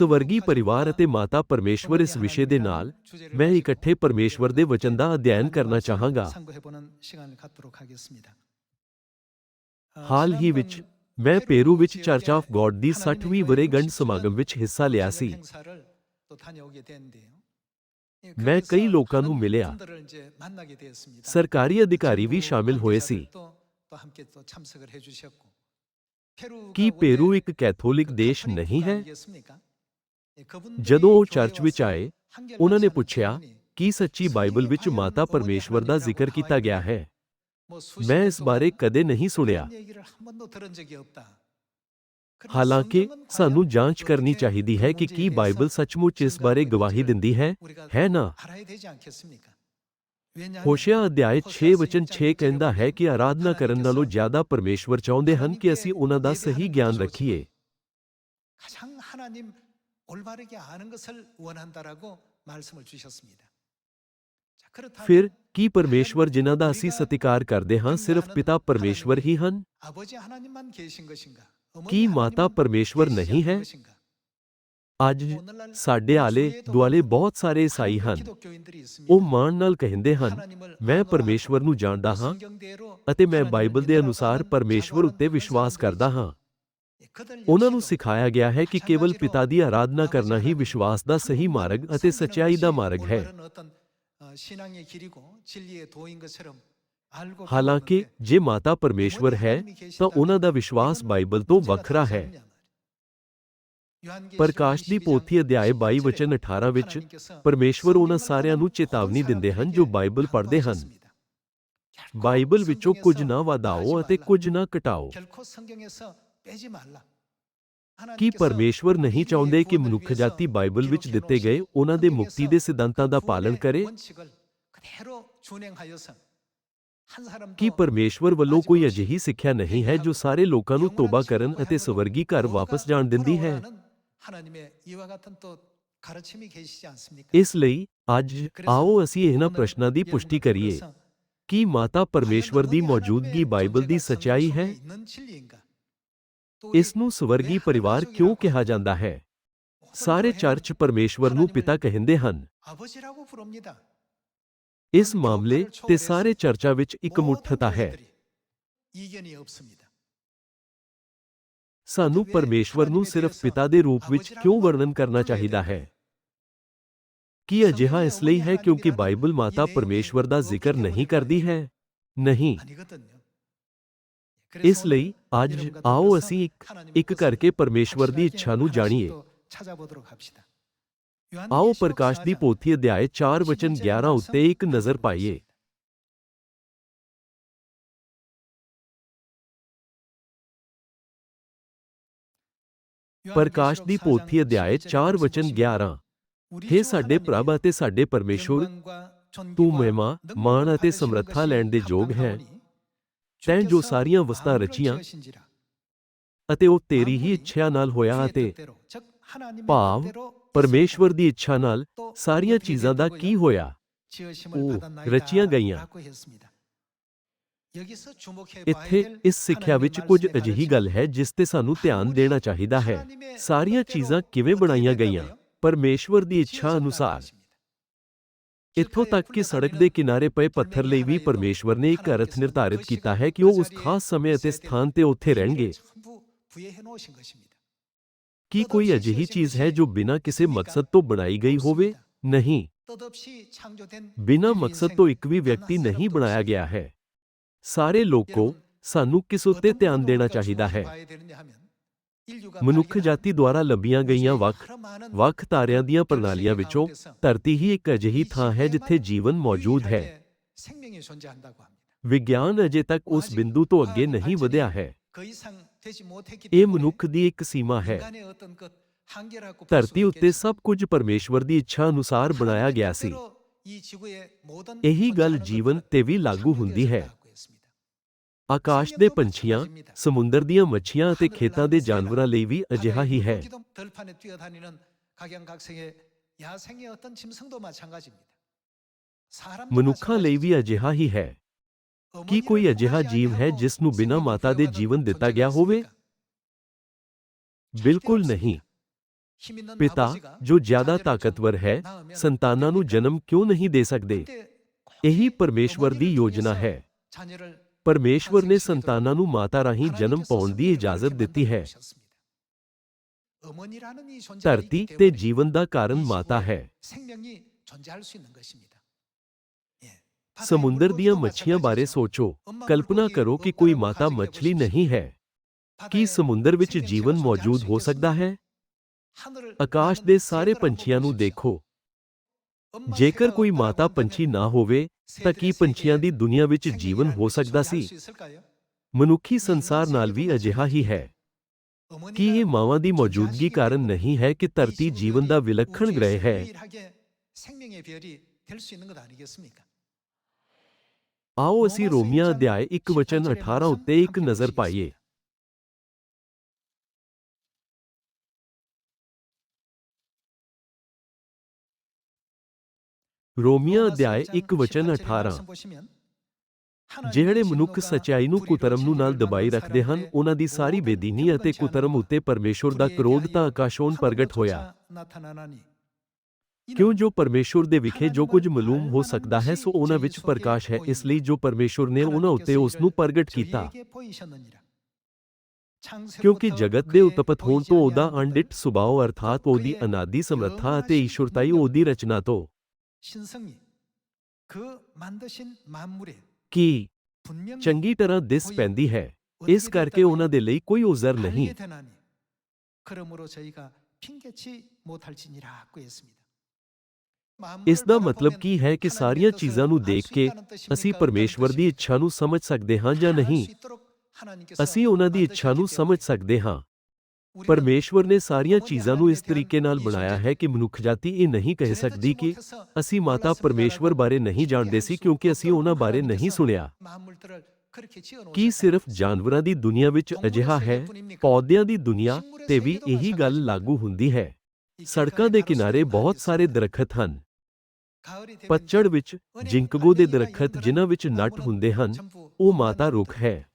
ਸਵਰਗੀ ਪਰਿਵਾਰ ਅਤੇ ਮਾਤਾ ਪਰਮੇਸ਼ਵਰ ਇਸ ਵਿਸ਼ੇ ਦੇ ਨਾਲ ਮੈਂ ਇਕੱਠੇ ਪਰਮੇਸ਼ਵਰ ਦੇ ਵਚਨ ਦਾ ਅਧਿਐਨ ਕਰਨਾ ਚਾਹਾਂਗਾ। ਹਾਲ ਹੀ ਵਿੱਚ ਮੈਂ ਪੇਰੂ ਵਿੱਚ ਚਰਚ ਆਫ ਗੋਡ ਦੀ 60ਵੀਂ ਵਰੇਗੰਢ ਸਮਾਗਮ ਵਿੱਚ ਹਿੱਸਾ ਲਿਆ ਸੀ। ਮੈਂ ਕਈ ਲੋਕਾਂ ਨੂੰ ਮਿਲਿਆ। ਸਰਕਾਰੀ ਅਧਿਕਾਰੀ ਵੀ ਸ਼ਾਮਿਲ ਹੋਏ ਸੀ। ਕੀ ਪੇਰੂ ਇੱਕ ਕੈਥੋਲਿਕ ਦੇਸ਼ ਨਹੀਂ ਹੈ? ਜਦੋਂ ਉਹ ਚਰਚ ਵਿੱਚ ਆਏ ਉਹਨਾਂ ਨੇ ਪੁੱਛਿਆ ਕੀ ਸੱਚੀ ਬਾਈਬਲ ਵਿੱਚ ਮਾਤਾ ਪਰਮੇਸ਼ਵਰ ਦਾ ਜ਼ਿਕਰ ਕੀਤਾ ਗਿਆ ਹੈ। ਮੈਂ ਇਸ ਬਾਰੇ ਕਦੇ ਨਹੀਂ ਸੁਣਿਆ। ਹਾਲਾਂਕਿ ਸਾਨੂੰ ਜਾਂਚ ਕਰਨੀ ਚਾਹੀਦੀ ਹੈ ਕਿ ਕੀ ਬਾਈਬਲ ਸੱਚਮੁੱਚ ਇਸ ਬਾਰੇ ਗਵਾਹੀ ਦਿੰਦੀ ਹੈ? ਹੈ ਨਾ? ਹੋਸ਼ਿਆ ਅਧਿਆਇ 6 ਵਚਨ 6 ਕਹਿੰਦਾ ਹੈ ਕਿ ਆਰਾਧਨਾ ਕਰਨ ਨਾਲੋਂ ਜ਼ਿਆਦਾ ਪਰਮੇਸ਼ਵਰ ਚਾਹੁੰਦੇ ਹਨ ਕਿ ਅਸੀਂ ਉਹਨਾਂ ਦਾ ਸਹੀ ਗਿਆਨ ਰੱਖੀਏ। ਫਿਰ ਕੀ ਪਰਮੇਸ਼ਵਰ ਜਿਨ੍ਹਾਂ ਦਾ ਅਸੀਂ ਸਤਿਕਾਰ ਕਰਦੇ ਹਾਂ ਸਿਰਫ ਪਿਤਾ ਪਰਮੇਸ਼ਵਰ ਹੀ ਹਨ ਕੀ ਮਾਤਾ ਪਰਮੇਸ਼ਵਰ ਨਹੀਂ ਹੈ ਅੱਜ ਸਾਡੇ ਆਲੇ ਦੁਆਲੇ ਬਹੁਤ ਸਾਰੇ ਈਸਾਈ ਹਨ ਉਹ ਮਾਣ ਨਾਲ ਕਹਿੰਦੇ ਹਨ ਮੈਂ ਪਰਮੇਸ਼ਵਰ ਨੂੰ ਜਾਣਦਾ ਹਾਂ ਅਤੇ ਮੈਂ ਬਾਈਬਲ ਦੇ ਅਨੁਸਾਰ ਪਰਮੇਸ਼ਵਰ ਉੱਤੇ ਵਿਸ਼ਵਾਸ ਕਰਦਾ ਹਾਂ ਉਹਨਾਂ ਨੂੰ ਸਿਖਾਇਆ ਗਿਆ ਹੈ ਕਿ ਕੇਵਲ ਪਿਤਾ ਦੀ ਆਰਾਧਨਾ ਕਰਨਾ ਹੀ ਵਿਸ਼ਵਾਸ ਦਾ ਸਹੀ ਮਾਰਗ ਅਤੇ ਸਚਾਈ ਦਾ ਮਾਰਗ ਹੈ। ਹਾਲਾਂਕਿ, ਜੇ ਮਾਤਾ ਪਰਮੇਸ਼ਵਰ ਹੈ, ਤਾਂ ਉਹਨਾਂ ਦਾ ਵਿਸ਼ਵਾਸ ਬਾਈਬਲ ਤੋਂ ਵੱਖਰਾ ਹੈ। ਪ੍ਰਕਾਸ਼ ਦੀ ਪੋਥੀ ਅਧਿਆਇ 22 ਵਚਨ 18 ਵਿੱਚ, ਪਰਮੇਸ਼ਵਰ ਉਹਨਾਂ ਸਾਰਿਆਂ ਨੂੰ ਚੇਤਾਵਨੀ ਦਿੰਦੇ ਹਨ ਜੋ ਬਾਈਬਲ ਪੜ੍ਹਦੇ ਹਨ। ਬਾਈਬਲ ਵਿੱਚੋਂ ਕੁਝ ਨਾ ਵਧਾਓ ਅਤੇ ਕੁਝ ਨਾ ਘਟਾਓ। ਕੀ ਪਰਮੇਸ਼ਵਰ ਨਹੀਂ ਚਾਹੁੰਦੇ ਕਿ ਮਨੁੱਖ ਜਾਤੀ ਬਾਈਬਲ ਵਿੱਚ ਦਿੱਤੇ ਗਏ ਉਹਨਾਂ ਦੇ ਮੁਕਤੀ ਦੇ ਸਿਧਾਂਤਾਂ ਦਾ ਪਾਲਣ ਕਰੇ ਕੀ ਪਰਮੇਸ਼ਵਰ ਵੱਲੋਂ ਕੋਈ ਅਜਿਹੀ ਸਿੱਖਿਆ ਨਹੀਂ ਹੈ ਜੋ ਸਾਰੇ ਲੋਕਾਂ ਨੂੰ ਤੋਬਾ ਕਰਨ ਅਤੇ ਸਵਰਗੀ ਘਰ ਵਾਪਸ ਜਾਣ ਦਿੰਦੀ ਹੈ ਇਸ ਲਈ ਅੱਜ ਆਓ ਅਸੀਂ ਇਹਨਾਂ ਪ੍ਰਸ਼ਨਾਂ ਦੀ ਪੁਸ਼ਟੀ ਕਰੀਏ ਕੀ ਮਾਤਾ ਪਰਮੇਸ਼ਵਰ ਦੀ ਮੌਜੂਦਗੀ ਬਾਈਬਲ ਦੀ ਸਚਾਈ ਹੈ ਇਸ ਨੂੰ ਸਵਰਗੀ ਪਰਿਵਾਰ ਕਿਉਂ ਕਿਹਾ ਜਾਂਦਾ ਹੈ? ਸਾਰੇ ਚਰਚ ਪਰਮੇਸ਼ਵਰ ਨੂੰ ਪਿਤਾ ਕਹਿੰਦੇ ਹਨ। ਇਸ ਮਾਮਲੇ ਤੇ ਸਾਰੇ ਚਰਚਾ ਵਿੱਚ ਇੱਕ ਮੁੱਠਤਾ ਹੈ। ਸਾਨੂੰ ਪਰਮੇਸ਼ਵਰ ਨੂੰ ਸਿਰਫ ਪਿਤਾ ਦੇ ਰੂਪ ਵਿੱਚ ਕਿਉਂ ਵਰਣਨ ਕਰਨਾ ਚਾਹੀਦਾ ਹੈ? ਕੀ ਅਜਿਹਾ ਇਸ ਲਈ ਹੈ ਕਿਉਂਕਿ ਬਾਈਬਲ ਮਾਤਾ ਪਰਮੇਸ਼ਵਰ ਦਾ ਜ਼ਿਕਰ ਨਹੀਂ ਕਰਦੀ ਹੈ? ਨਹੀਂ। ਇਸ ਲਈ ਅੱਜ ਆਓ ਅਸੀਂ ਇੱਕ ਇੱਕ ਕਰਕੇ ਪਰਮੇਸ਼ਵਰ ਦੀ ਇੱਛਾ ਨੂੰ ਜਾਣੀਏ। ਆਓ ਪ੍ਰਕਾਸ਼ ਦੀ ਪੋਥੀ ਅਧਿਆਇ 4 ਵਚਨ 11 ਉੱਤੇ ਇੱਕ ਨਜ਼ਰ ਪਾਈਏ। ਪ੍ਰਕਾਸ਼ ਦੀ ਪੋਥੀ ਅਧਿਆਇ 4 ਵਚਨ 11 ਹੇ ਸਾਡੇ ਪ੍ਰਭ ਅਤੇ ਸਾਡੇ ਪਰਮੇਸ਼ਵਰ ਤੂੰ ਮਹਿਮਾ ਮਾਣ ਅਤੇ ਸਮਰੱਥਾ ਲੈਣ ਦੇ ਯੋਗ ਹੈ। ਤੈਂ ਜੋ ਸਾਰੀਆਂ ਵਸਤਾਂ ਰਚੀਆਂ ਅਤੇ ਉਹ ਤੇਰੀ ਹੀ ਇੱਛਾ ਨਾਲ ਹੋਇਆ ਅਤੇ ਭਾਵ ਪਰਮੇਸ਼ਵਰ ਦੀ ਇੱਛਾ ਨਾਲ ਸਾਰੀਆਂ ਚੀਜ਼ਾਂ ਦਾ ਕੀ ਹੋਇਆ? ਉਹ ਰਚੀਆਂ ਗਈਆਂ। ਇੱਥੇ ਇਸ ਸਿੱਖਿਆ ਵਿੱਚ ਕੁਝ ਅਜਿਹੀ ਗੱਲ ਹੈ ਜਿਸ ਤੇ ਸਾਨੂੰ ਧਿਆਨ ਦੇਣਾ ਚਾਹੀਦਾ ਹੈ। ਸਾਰੀਆਂ ਚੀਜ਼ਾਂ ਕਿਵੇਂ ਬਣਾਈਆਂ ਗਈਆਂ? ਪਰਮੇਸ਼ਵਰ ਦੀ ਇੱਛਾ ਅਨੁਸਾਰ ਇੱਥੋਂ ਤੱਕ ਕਿ ਸੜਕ ਦੇ ਕਿਨਾਰੇ ਪਏ ਪੱਥਰ ਲਈ ਵੀ ਪਰਮੇਸ਼ਵਰ ਨੇ ਇੱਕ ਅਰਥ ਨਿਰਧਾਰਿਤ ਕੀਤਾ ਹੈ ਕਿ ਉਹ ਉਸ ਖਾਸ ਸਮੇਂ ਅਤੇ ਸਥਾਨ ਤੇ ਉੱਥੇ ਰਹਿਣਗੇ ਕੀ ਕੋਈ ਅਜਿਹੀ ਚੀਜ਼ ਹੈ ਜੋ ਬਿਨਾਂ ਕਿਸੇ ਮਕਸਦ ਤੋਂ ਬਣਾਈ ਗਈ ਹੋਵੇ ਨਹੀਂ ਬਿਨਾਂ ਮਕਸਦ ਤੋਂ ਇੱਕ ਵੀ ਵਿਅਕਤੀ ਨਹੀਂ ਬਣਾਇਆ ਗਿਆ ਹੈ ਸਾਰੇ ਲੋਕੋ ਸਾਨੂੰ ਕਿਸ ਉੱਤੇ ਧਿਆਨ ਦੇਣਾ ਚਾਹੀਦਾ ਹੈ ਮਨੁੱਖ ਜਾਤੀ ਦੁਆਰਾ ਲੱਭੀਆਂ ਗਈਆਂ ਵੱਖ ਵੱਖ ਤਾਰਿਆਂ ਦੀਆਂ ਪ੍ਰਣਾਲੀਆਂ ਵਿੱਚੋਂ ਧਰਤੀ ਹੀ ਇੱਕ ਅਜਿਹੀ ਥਾਂ ਹੈ ਜਿੱਥੇ ਜੀਵਨ ਮੌਜੂਦ ਹੈ। ਵਿਗਿਆਨ ਅਜੇ ਤੱਕ ਉਸ ਬਿੰਦੂ ਤੋਂ ਅੱਗੇ ਨਹੀਂ ਵਧਿਆ ਹੈ। ਇਹ ਮਨੁੱਖ ਦੀ ਇੱਕ ਸੀਮਾ ਹੈ। ਧਰਤੀ ਉੱਤੇ ਸਭ ਕੁਝ ਪਰਮੇਸ਼ਵਰ ਦੀ ਇੱਛਾ ਅਨੁਸਾਰ ਬਣਾਇਆ ਗਿਆ ਸੀ। ਇਹੀ ਗੱਲ ਜੀਵਨ ਤੇ ਵੀ ਲਾਗੂ ਹੁੰਦੀ ਹੈ। ਆਕਾਸ਼ ਦੇ ਪੰਛੀਆਂ ਸਮੁੰਦਰ ਦੀਆਂ ਮੱਛੀਆਂ ਅਤੇ ਖੇਤਾਂ ਦੇ ਜਾਨਵਰਾਂ ਲਈ ਵੀ ਅਜਿਹਾ ਹੀ ਹੈ ਮਨੁੱਖਾਂ ਲਈ ਵੀ ਅਜਿਹਾ ਹੀ ਹੈ ਕੀ ਕੋਈ ਅਜਿਹਾ ਜੀਵ ਹੈ ਜਿਸ ਨੂੰ ਬਿਨਾਂ ਮਾਤਾ ਦੇ ਜੀਵਨ ਦਿੱਤਾ ਗਿਆ ਹੋਵੇ ਬਿਲਕੁਲ ਨਹੀਂ 힘 있는 ਪਿਤਾ 아버지가 ਜੋ ਜ਼ਿਆਦਾ 자녀를 좀 ਤਾਕਤਵਰ ਹੈ 낳으면 ਸੰਤਾਨਾਂ ਨੂੰ ਜਨਮ ਕਿਉਂ ਨਹੀਂ ਦੇ ਸਕਦੇ 그때 꼭 ਇਹੀ 이 ਪਰਮੇਸ਼ਵਰ ਦੀ 어머니를 ਯੋਜਨਾ 통해서 ਹੈ 자녀를 ਪਰਮੇਸ਼ਵਰ ਨੇ ਸੰਤਾਨਾਂ ਨੂੰ ਮਾਤਾ ਰਾਹੀਂ ਜਨਮ ਪਾਉਣ ਦੀ ਇਜਾਜ਼ਤ ਦਿੱਤੀ ਹੈ। ਧਰਤੀ ਤੇ ਜੀਵਨ ਦਾ ਕਾਰਨ ਮਾਤਾ ਹੈ। ਸਮੁੰਦਰ ਦੀਆਂ ਮੱਛੀਆਂ ਬਾਰੇ ਸੋਚੋ। ਕਲਪਨਾ ਕਰੋ ਕਿ ਕੋਈ ਮਾਤਾ ਮੱਛਲੀ ਨਹੀਂ ਹੈ। ਕੀ ਸਮੁੰਦਰ ਵਿੱਚ ਜੀਵਨ ਮੌਜੂਦ ਹੋ ਸਕਦਾ ਹੈ? ਆਕਾਸ਼ ਦੇ ਸਾਰੇ ਪੰਛੀਆਂ ਨੂੰ ਦੇਖੋ। ਜੇਕਰ ਕੋਈ ਮਾਤਾ ਪੰਛੀ ਨਾ ਹੋਵੇ ਤਾਂ ਕੀ ਪੰਛੀਆਂ ਦੀ ਦੁਨੀਆ ਵਿੱਚ ਜੀਵਨ ਹੋ ਸਕਦਾ ਸੀ? ਮਨੁੱਖੀ ਸੰਸਾਰ ਨਾਲ ਵੀ ਅਜਿਹਾ ਹੀ ਹੈ। ਕੀ ਇਹ ਮਾਵਾਂ ਦੀ ਮੌਜੂਦਗੀ ਕਾਰਨ ਨਹੀਂ ਹੈ ਕਿ ਧਰਤੀ ਜੀਵਨ ਦਾ ਵਿਲੱਖਣ ਗ੍ਰਹਿ ਹੈ? ਆਓ ਅਸੀਂ ਰੋਮੀਆਂ ਅਧਿਆਇ 1 ਵਚਨ 18 ਉੱਤੇ ਇੱਕ ਨਜ਼ਰ ਪਾਈਏ। ਰੋਮੀਆਂ ਅਧਿਆਇ 1 ਵਚਨ 18 ਜਿਹੜੇ ਮਨੁੱਖ ਸਚਾਈ ਨੂੰ ਕੁਤਰਮ ਨੂੰ ਨਾਲ ਦਬਾਈ ਰੱਖਦੇ ਹਨ ਉਹਨਾਂ ਦੀ ਸਾਰੀ ਬੇਦੀਨੀ ਅਤੇ ਕੁਤਰਮ ਉੱਤੇ ਪਰਮੇਸ਼ੁਰ ਦਾ ਕ੍ਰੋਧ ਤਾਂ ਆਕਾਸ਼ੋਂ ਪ੍ਰਗਟ ਹੋਇਆ। ਕਿਉਂ ਜੋ ਪਰਮੇਸ਼ੁਰ ਦੇ ਵਿਖੇ ਜੋ ਕੁਝ ਮਾਲੂਮ ਹੋ ਸਕਦਾ ਹੈ ਸੋ ਉਹਨਾਂ ਵਿੱਚ ਪ੍ਰਕਾਸ਼ ਹੈ ਇਸ ਲਈ ਜੋ ਪਰਮੇਸ਼ੁਰ ਨੇ ਉਹਨਾਂ ਉੱਤੇ ਉਸ ਨੂੰ ਪ੍ਰਗਟ ਕੀਤਾ। ਕਿਉਂਕਿ ਜਗਤ ਦੇ ਉਤਪਤ ਹੋਣ ਤੋਂ ਉਹਦਾ ਅਣਡਿੱਠ ਸੁਭਾਅ ਅਰਥਾਤ ਉਹਦੀ ਅਨਾਦੀ ਸਮਰੱਥਾ ਅਤੇ ਈਸ਼ਵਰਤਾਈ ਉਹਦੀ ਰਚਨਾ ਤੋਂ। ਕਿ ਚੰਗੀ ਤਰ੍ਹਾਂ ਦਿਸ ਪੈਂਦੀ ਹੈ ਇਸ ਕਰਕੇ ਉਹਨਾਂ ਦੇ ਲਈ ਕੋਈ ਉਜ਼ਰ ਨਹੀਂ ਇਸ ਦਾ ਮਤਲਬ ਕੀ ਹੈ ਕਿ ਸਾਰੀਆਂ ਚੀਜ਼ਾਂ ਨੂੰ ਦੇਖ ਕੇ ਅਸੀਂ ਪਰਮੇਸ਼ਵਰ ਦੀ ਇੱਛਾ ਨੂੰ ਸਮਝ ਸਕਦੇ ਹਾਂ ਜਾਂ ਨਹੀਂ ਅਸੀਂ ਉਹਨਾਂ ਦੀ ਇੱਛਾ ਨੂੰ ਸਮਝ ਸਕਦੇ ਹਾਂ ਪਰਮੇਸ਼ਵਰ ਨੇ ਸਾਰੀਆਂ ਚੀਜ਼ਾਂ ਨੂੰ ਇਸ ਤਰੀਕੇ ਨਾਲ ਬਣਾਇਆ ਹੈ ਕਿ ਮਨੁੱਖਜਾਤੀ ਇਹ ਨਹੀਂ ਕਹਿ ਸਕਦੀ ਕਿ ਅਸੀਂ ਮਾਤਾ ਪਰਮੇਸ਼ਵਰ ਬਾਰੇ ਨਹੀਂ ਜਾਣਦੇ ਸੀ ਕਿਉਂਕਿ ਅਸੀਂ ਉਹਨਾਂ ਬਾਰੇ ਨਹੀਂ ਸੁਣਿਆ। ਕੀ ਸਿਰਫ ਜਾਨਵਰਾਂ ਦੀ ਦੁਨੀਆ ਵਿੱਚ ਅਜਿਹਾ ਹੈ? ਪੌਦਿਆਂ ਦੀ ਦੁਨੀਆ ਤੇ ਵੀ ਇਹੀ ਗੱਲ ਲਾਗੂ ਹੁੰਦੀ ਹੈ। ਸੜਕਾਂ ਦੇ ਕਿਨਾਰੇ ਬਹੁਤ ਸਾਰੇ ਦਰਖਤ ਹਨ। ਪਤਝੜ ਵਿੱਚ ਜਿੰਕਗੋ ਦੇ ਦਰਖਤ ਜਿਨ੍ਹਾਂ ਵਿੱਚ ਨਟ ਹੁੰਦੇ ਹਨ ਉਹ ਮਾਤਾ ਰੁੱਖ ਹੈ।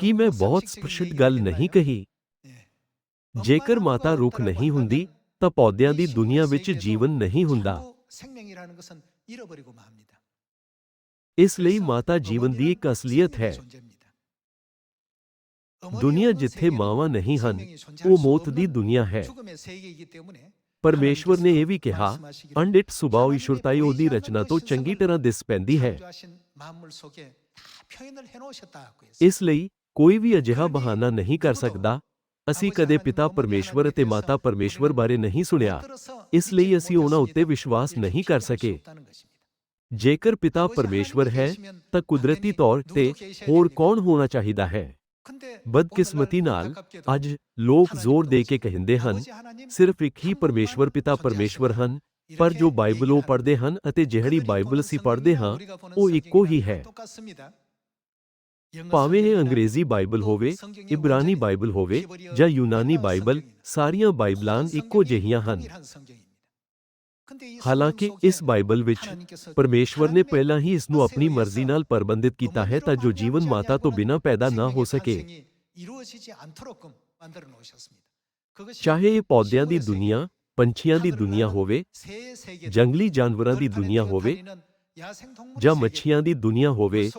ਕੀ ਮੈਂ ਬਹੁਤ ਸਪਸ਼ਟ ਗੱਲ ਨਹੀਂ ਕਹੀ? ਜੇਕਰ ਮਾਤਾ ਰੁੱਖ ਨਹੀਂ ਹੁੰਦੀ, ਤਾਂ ਪੌਦਿਆਂ ਦੀ ਦੁਨੀਆ ਵਿੱਚ ਜੀਵਨ ਨਹੀਂ ਹੁੰਦਾ। ਇਸ ਲਈ ਮਾਤਾ ਜੀਵਨ ਦੀ ਇੱਕ ਅਸਲੀਅਤ ਹੈ। ਦੁਨੀਆ ਜਿੱਥੇ ਮਾਵਾਂ ਨਹੀਂ ਹਨ, ਉਹ ਮੌਤ ਦੀ ਦੁਨੀਆ ਹੈ। ਪਰਮੇਸ਼ਵਰ ਨੇ ਇਹ ਵੀ ਕਿਹਾ ਅੰਡਿਟ ਸੁਭਾਅ ਈਸ਼ਵਰਤਾਈ, ਉਹਦੀ ਰਚਨਾ ਤੋਂ ਚੰਗੀ ਤਰ੍ਹਾਂ ਦਿਸ ਪੈਂਦੀ ਹੈ। ਇਸ ਲਈ ਕੋਈ ਵੀ ਅਜਿਹਾ ਬਹਾਨਾ ਨਹੀਂ ਕਰ ਸਕਦਾ। ਅਸੀਂ ਕਦੇ ਪਿਤਾ ਪਰਮੇਸ਼ਵਰ ਅਤੇ ਮਾਤਾ ਪਰਮੇਸ਼ਵਰ ਬਾਰੇ ਨਹੀਂ ਸੁਣਿਆ। ਇਸ ਲਈ ਅਸੀਂ ਉਹਨਾਂ ਉੱਤੇ ਵਿਸ਼ਵਾਸ ਨਹੀਂ ਕਰ ਸਕੇ। ਜੇਕਰ ਪਿਤਾ ਪਰਮੇਸ਼ਵਰ ਹੈ, ਤਾਂ ਕੁਦਰਤੀ ਤੌਰ ਤੇ ਹੋਰ ਕੌਣ ਹੋਣਾ ਚਾਹੀਦਾ ਹੈ? ਬਦਕਿਸਮਤੀ ਨਾਲ, ਅੱਜ ਲੋਕ ਜ਼ੋਰ ਦੇ ਕੇ ਕਹਿੰਦੇ ਹਨ, ਸਿਰਫ ਇੱਕ ਹੀ ਪਰਮੇਸ਼ਵਰ ਪਿਤਾ ਪਰਮੇਸ਼ਵਰ ਹਨ, ਪਰ ਜੋ ਬਾਈਬਲ ਉਹ ਪੜ੍ਹਦੇ ਹਨ ਅਤੇ ਜਿਹੜੀ ਬਾਈਬਲ ਅਸੀਂ ਪੜ੍ਹਦੇ ਹਾਂ, ਉਹ ਇੱਕੋ ਹੀ ਹੈ। ਭਾਵੇਂ ਇਹ ਅੰਗਰੇਜ਼ੀ ਬਾਈਬਲ ਹੋਵੇ ਇਬਰਾਨੀ ਬਾਈਬਲ ਹੋਵੇ ਜਾਂ ਯੂਨਾਨੀ ਬਾਈਬਲ ਸਾਰੀਆਂ ਬਾਈਬਲਾਂ ਇੱਕੋ ਜਿਹੀਆਂ ਹਨ। ਹਾਲਾਂਕਿ ਇਸ ਬਾਈਬਲ ਵਿੱਚ ਪਰਮੇਸ਼ਵਰ ਨੇ ਪਹਿਲਾਂ ਹੀ ਇਸ ਨੂੰ ਆਪਣੀ ਮਰਜ਼ੀ ਨਾਲ ਪ੍ਰਬੰਧਿਤ ਕੀਤਾ ਹੈ ਤਾਂ ਜੋ ਜੀਵਨ ਮਾਤਾ ਤੋਂ ਬਿਨਾਂ ਪੈਦਾ ਨਾ ਹੋ ਸਕੇ। ਚਾਹੇ ਇਹ ਪੌਦਿਆਂ ਦੀ ਦੁਨੀਆ ਪੰਛੀਆਂ ਦੀ ਦੁਨੀਆ ਹੋਵੇ ਜੰਗਲੀ ਜਾਨਵਰਾਂ ਦੀ ਦੁਨੀਆ ਹੋਵੇ ਜਾਂ ਮੱਛੀਆਂ ਦੀ ਦੁਨੀਆ ਹੋਵੇ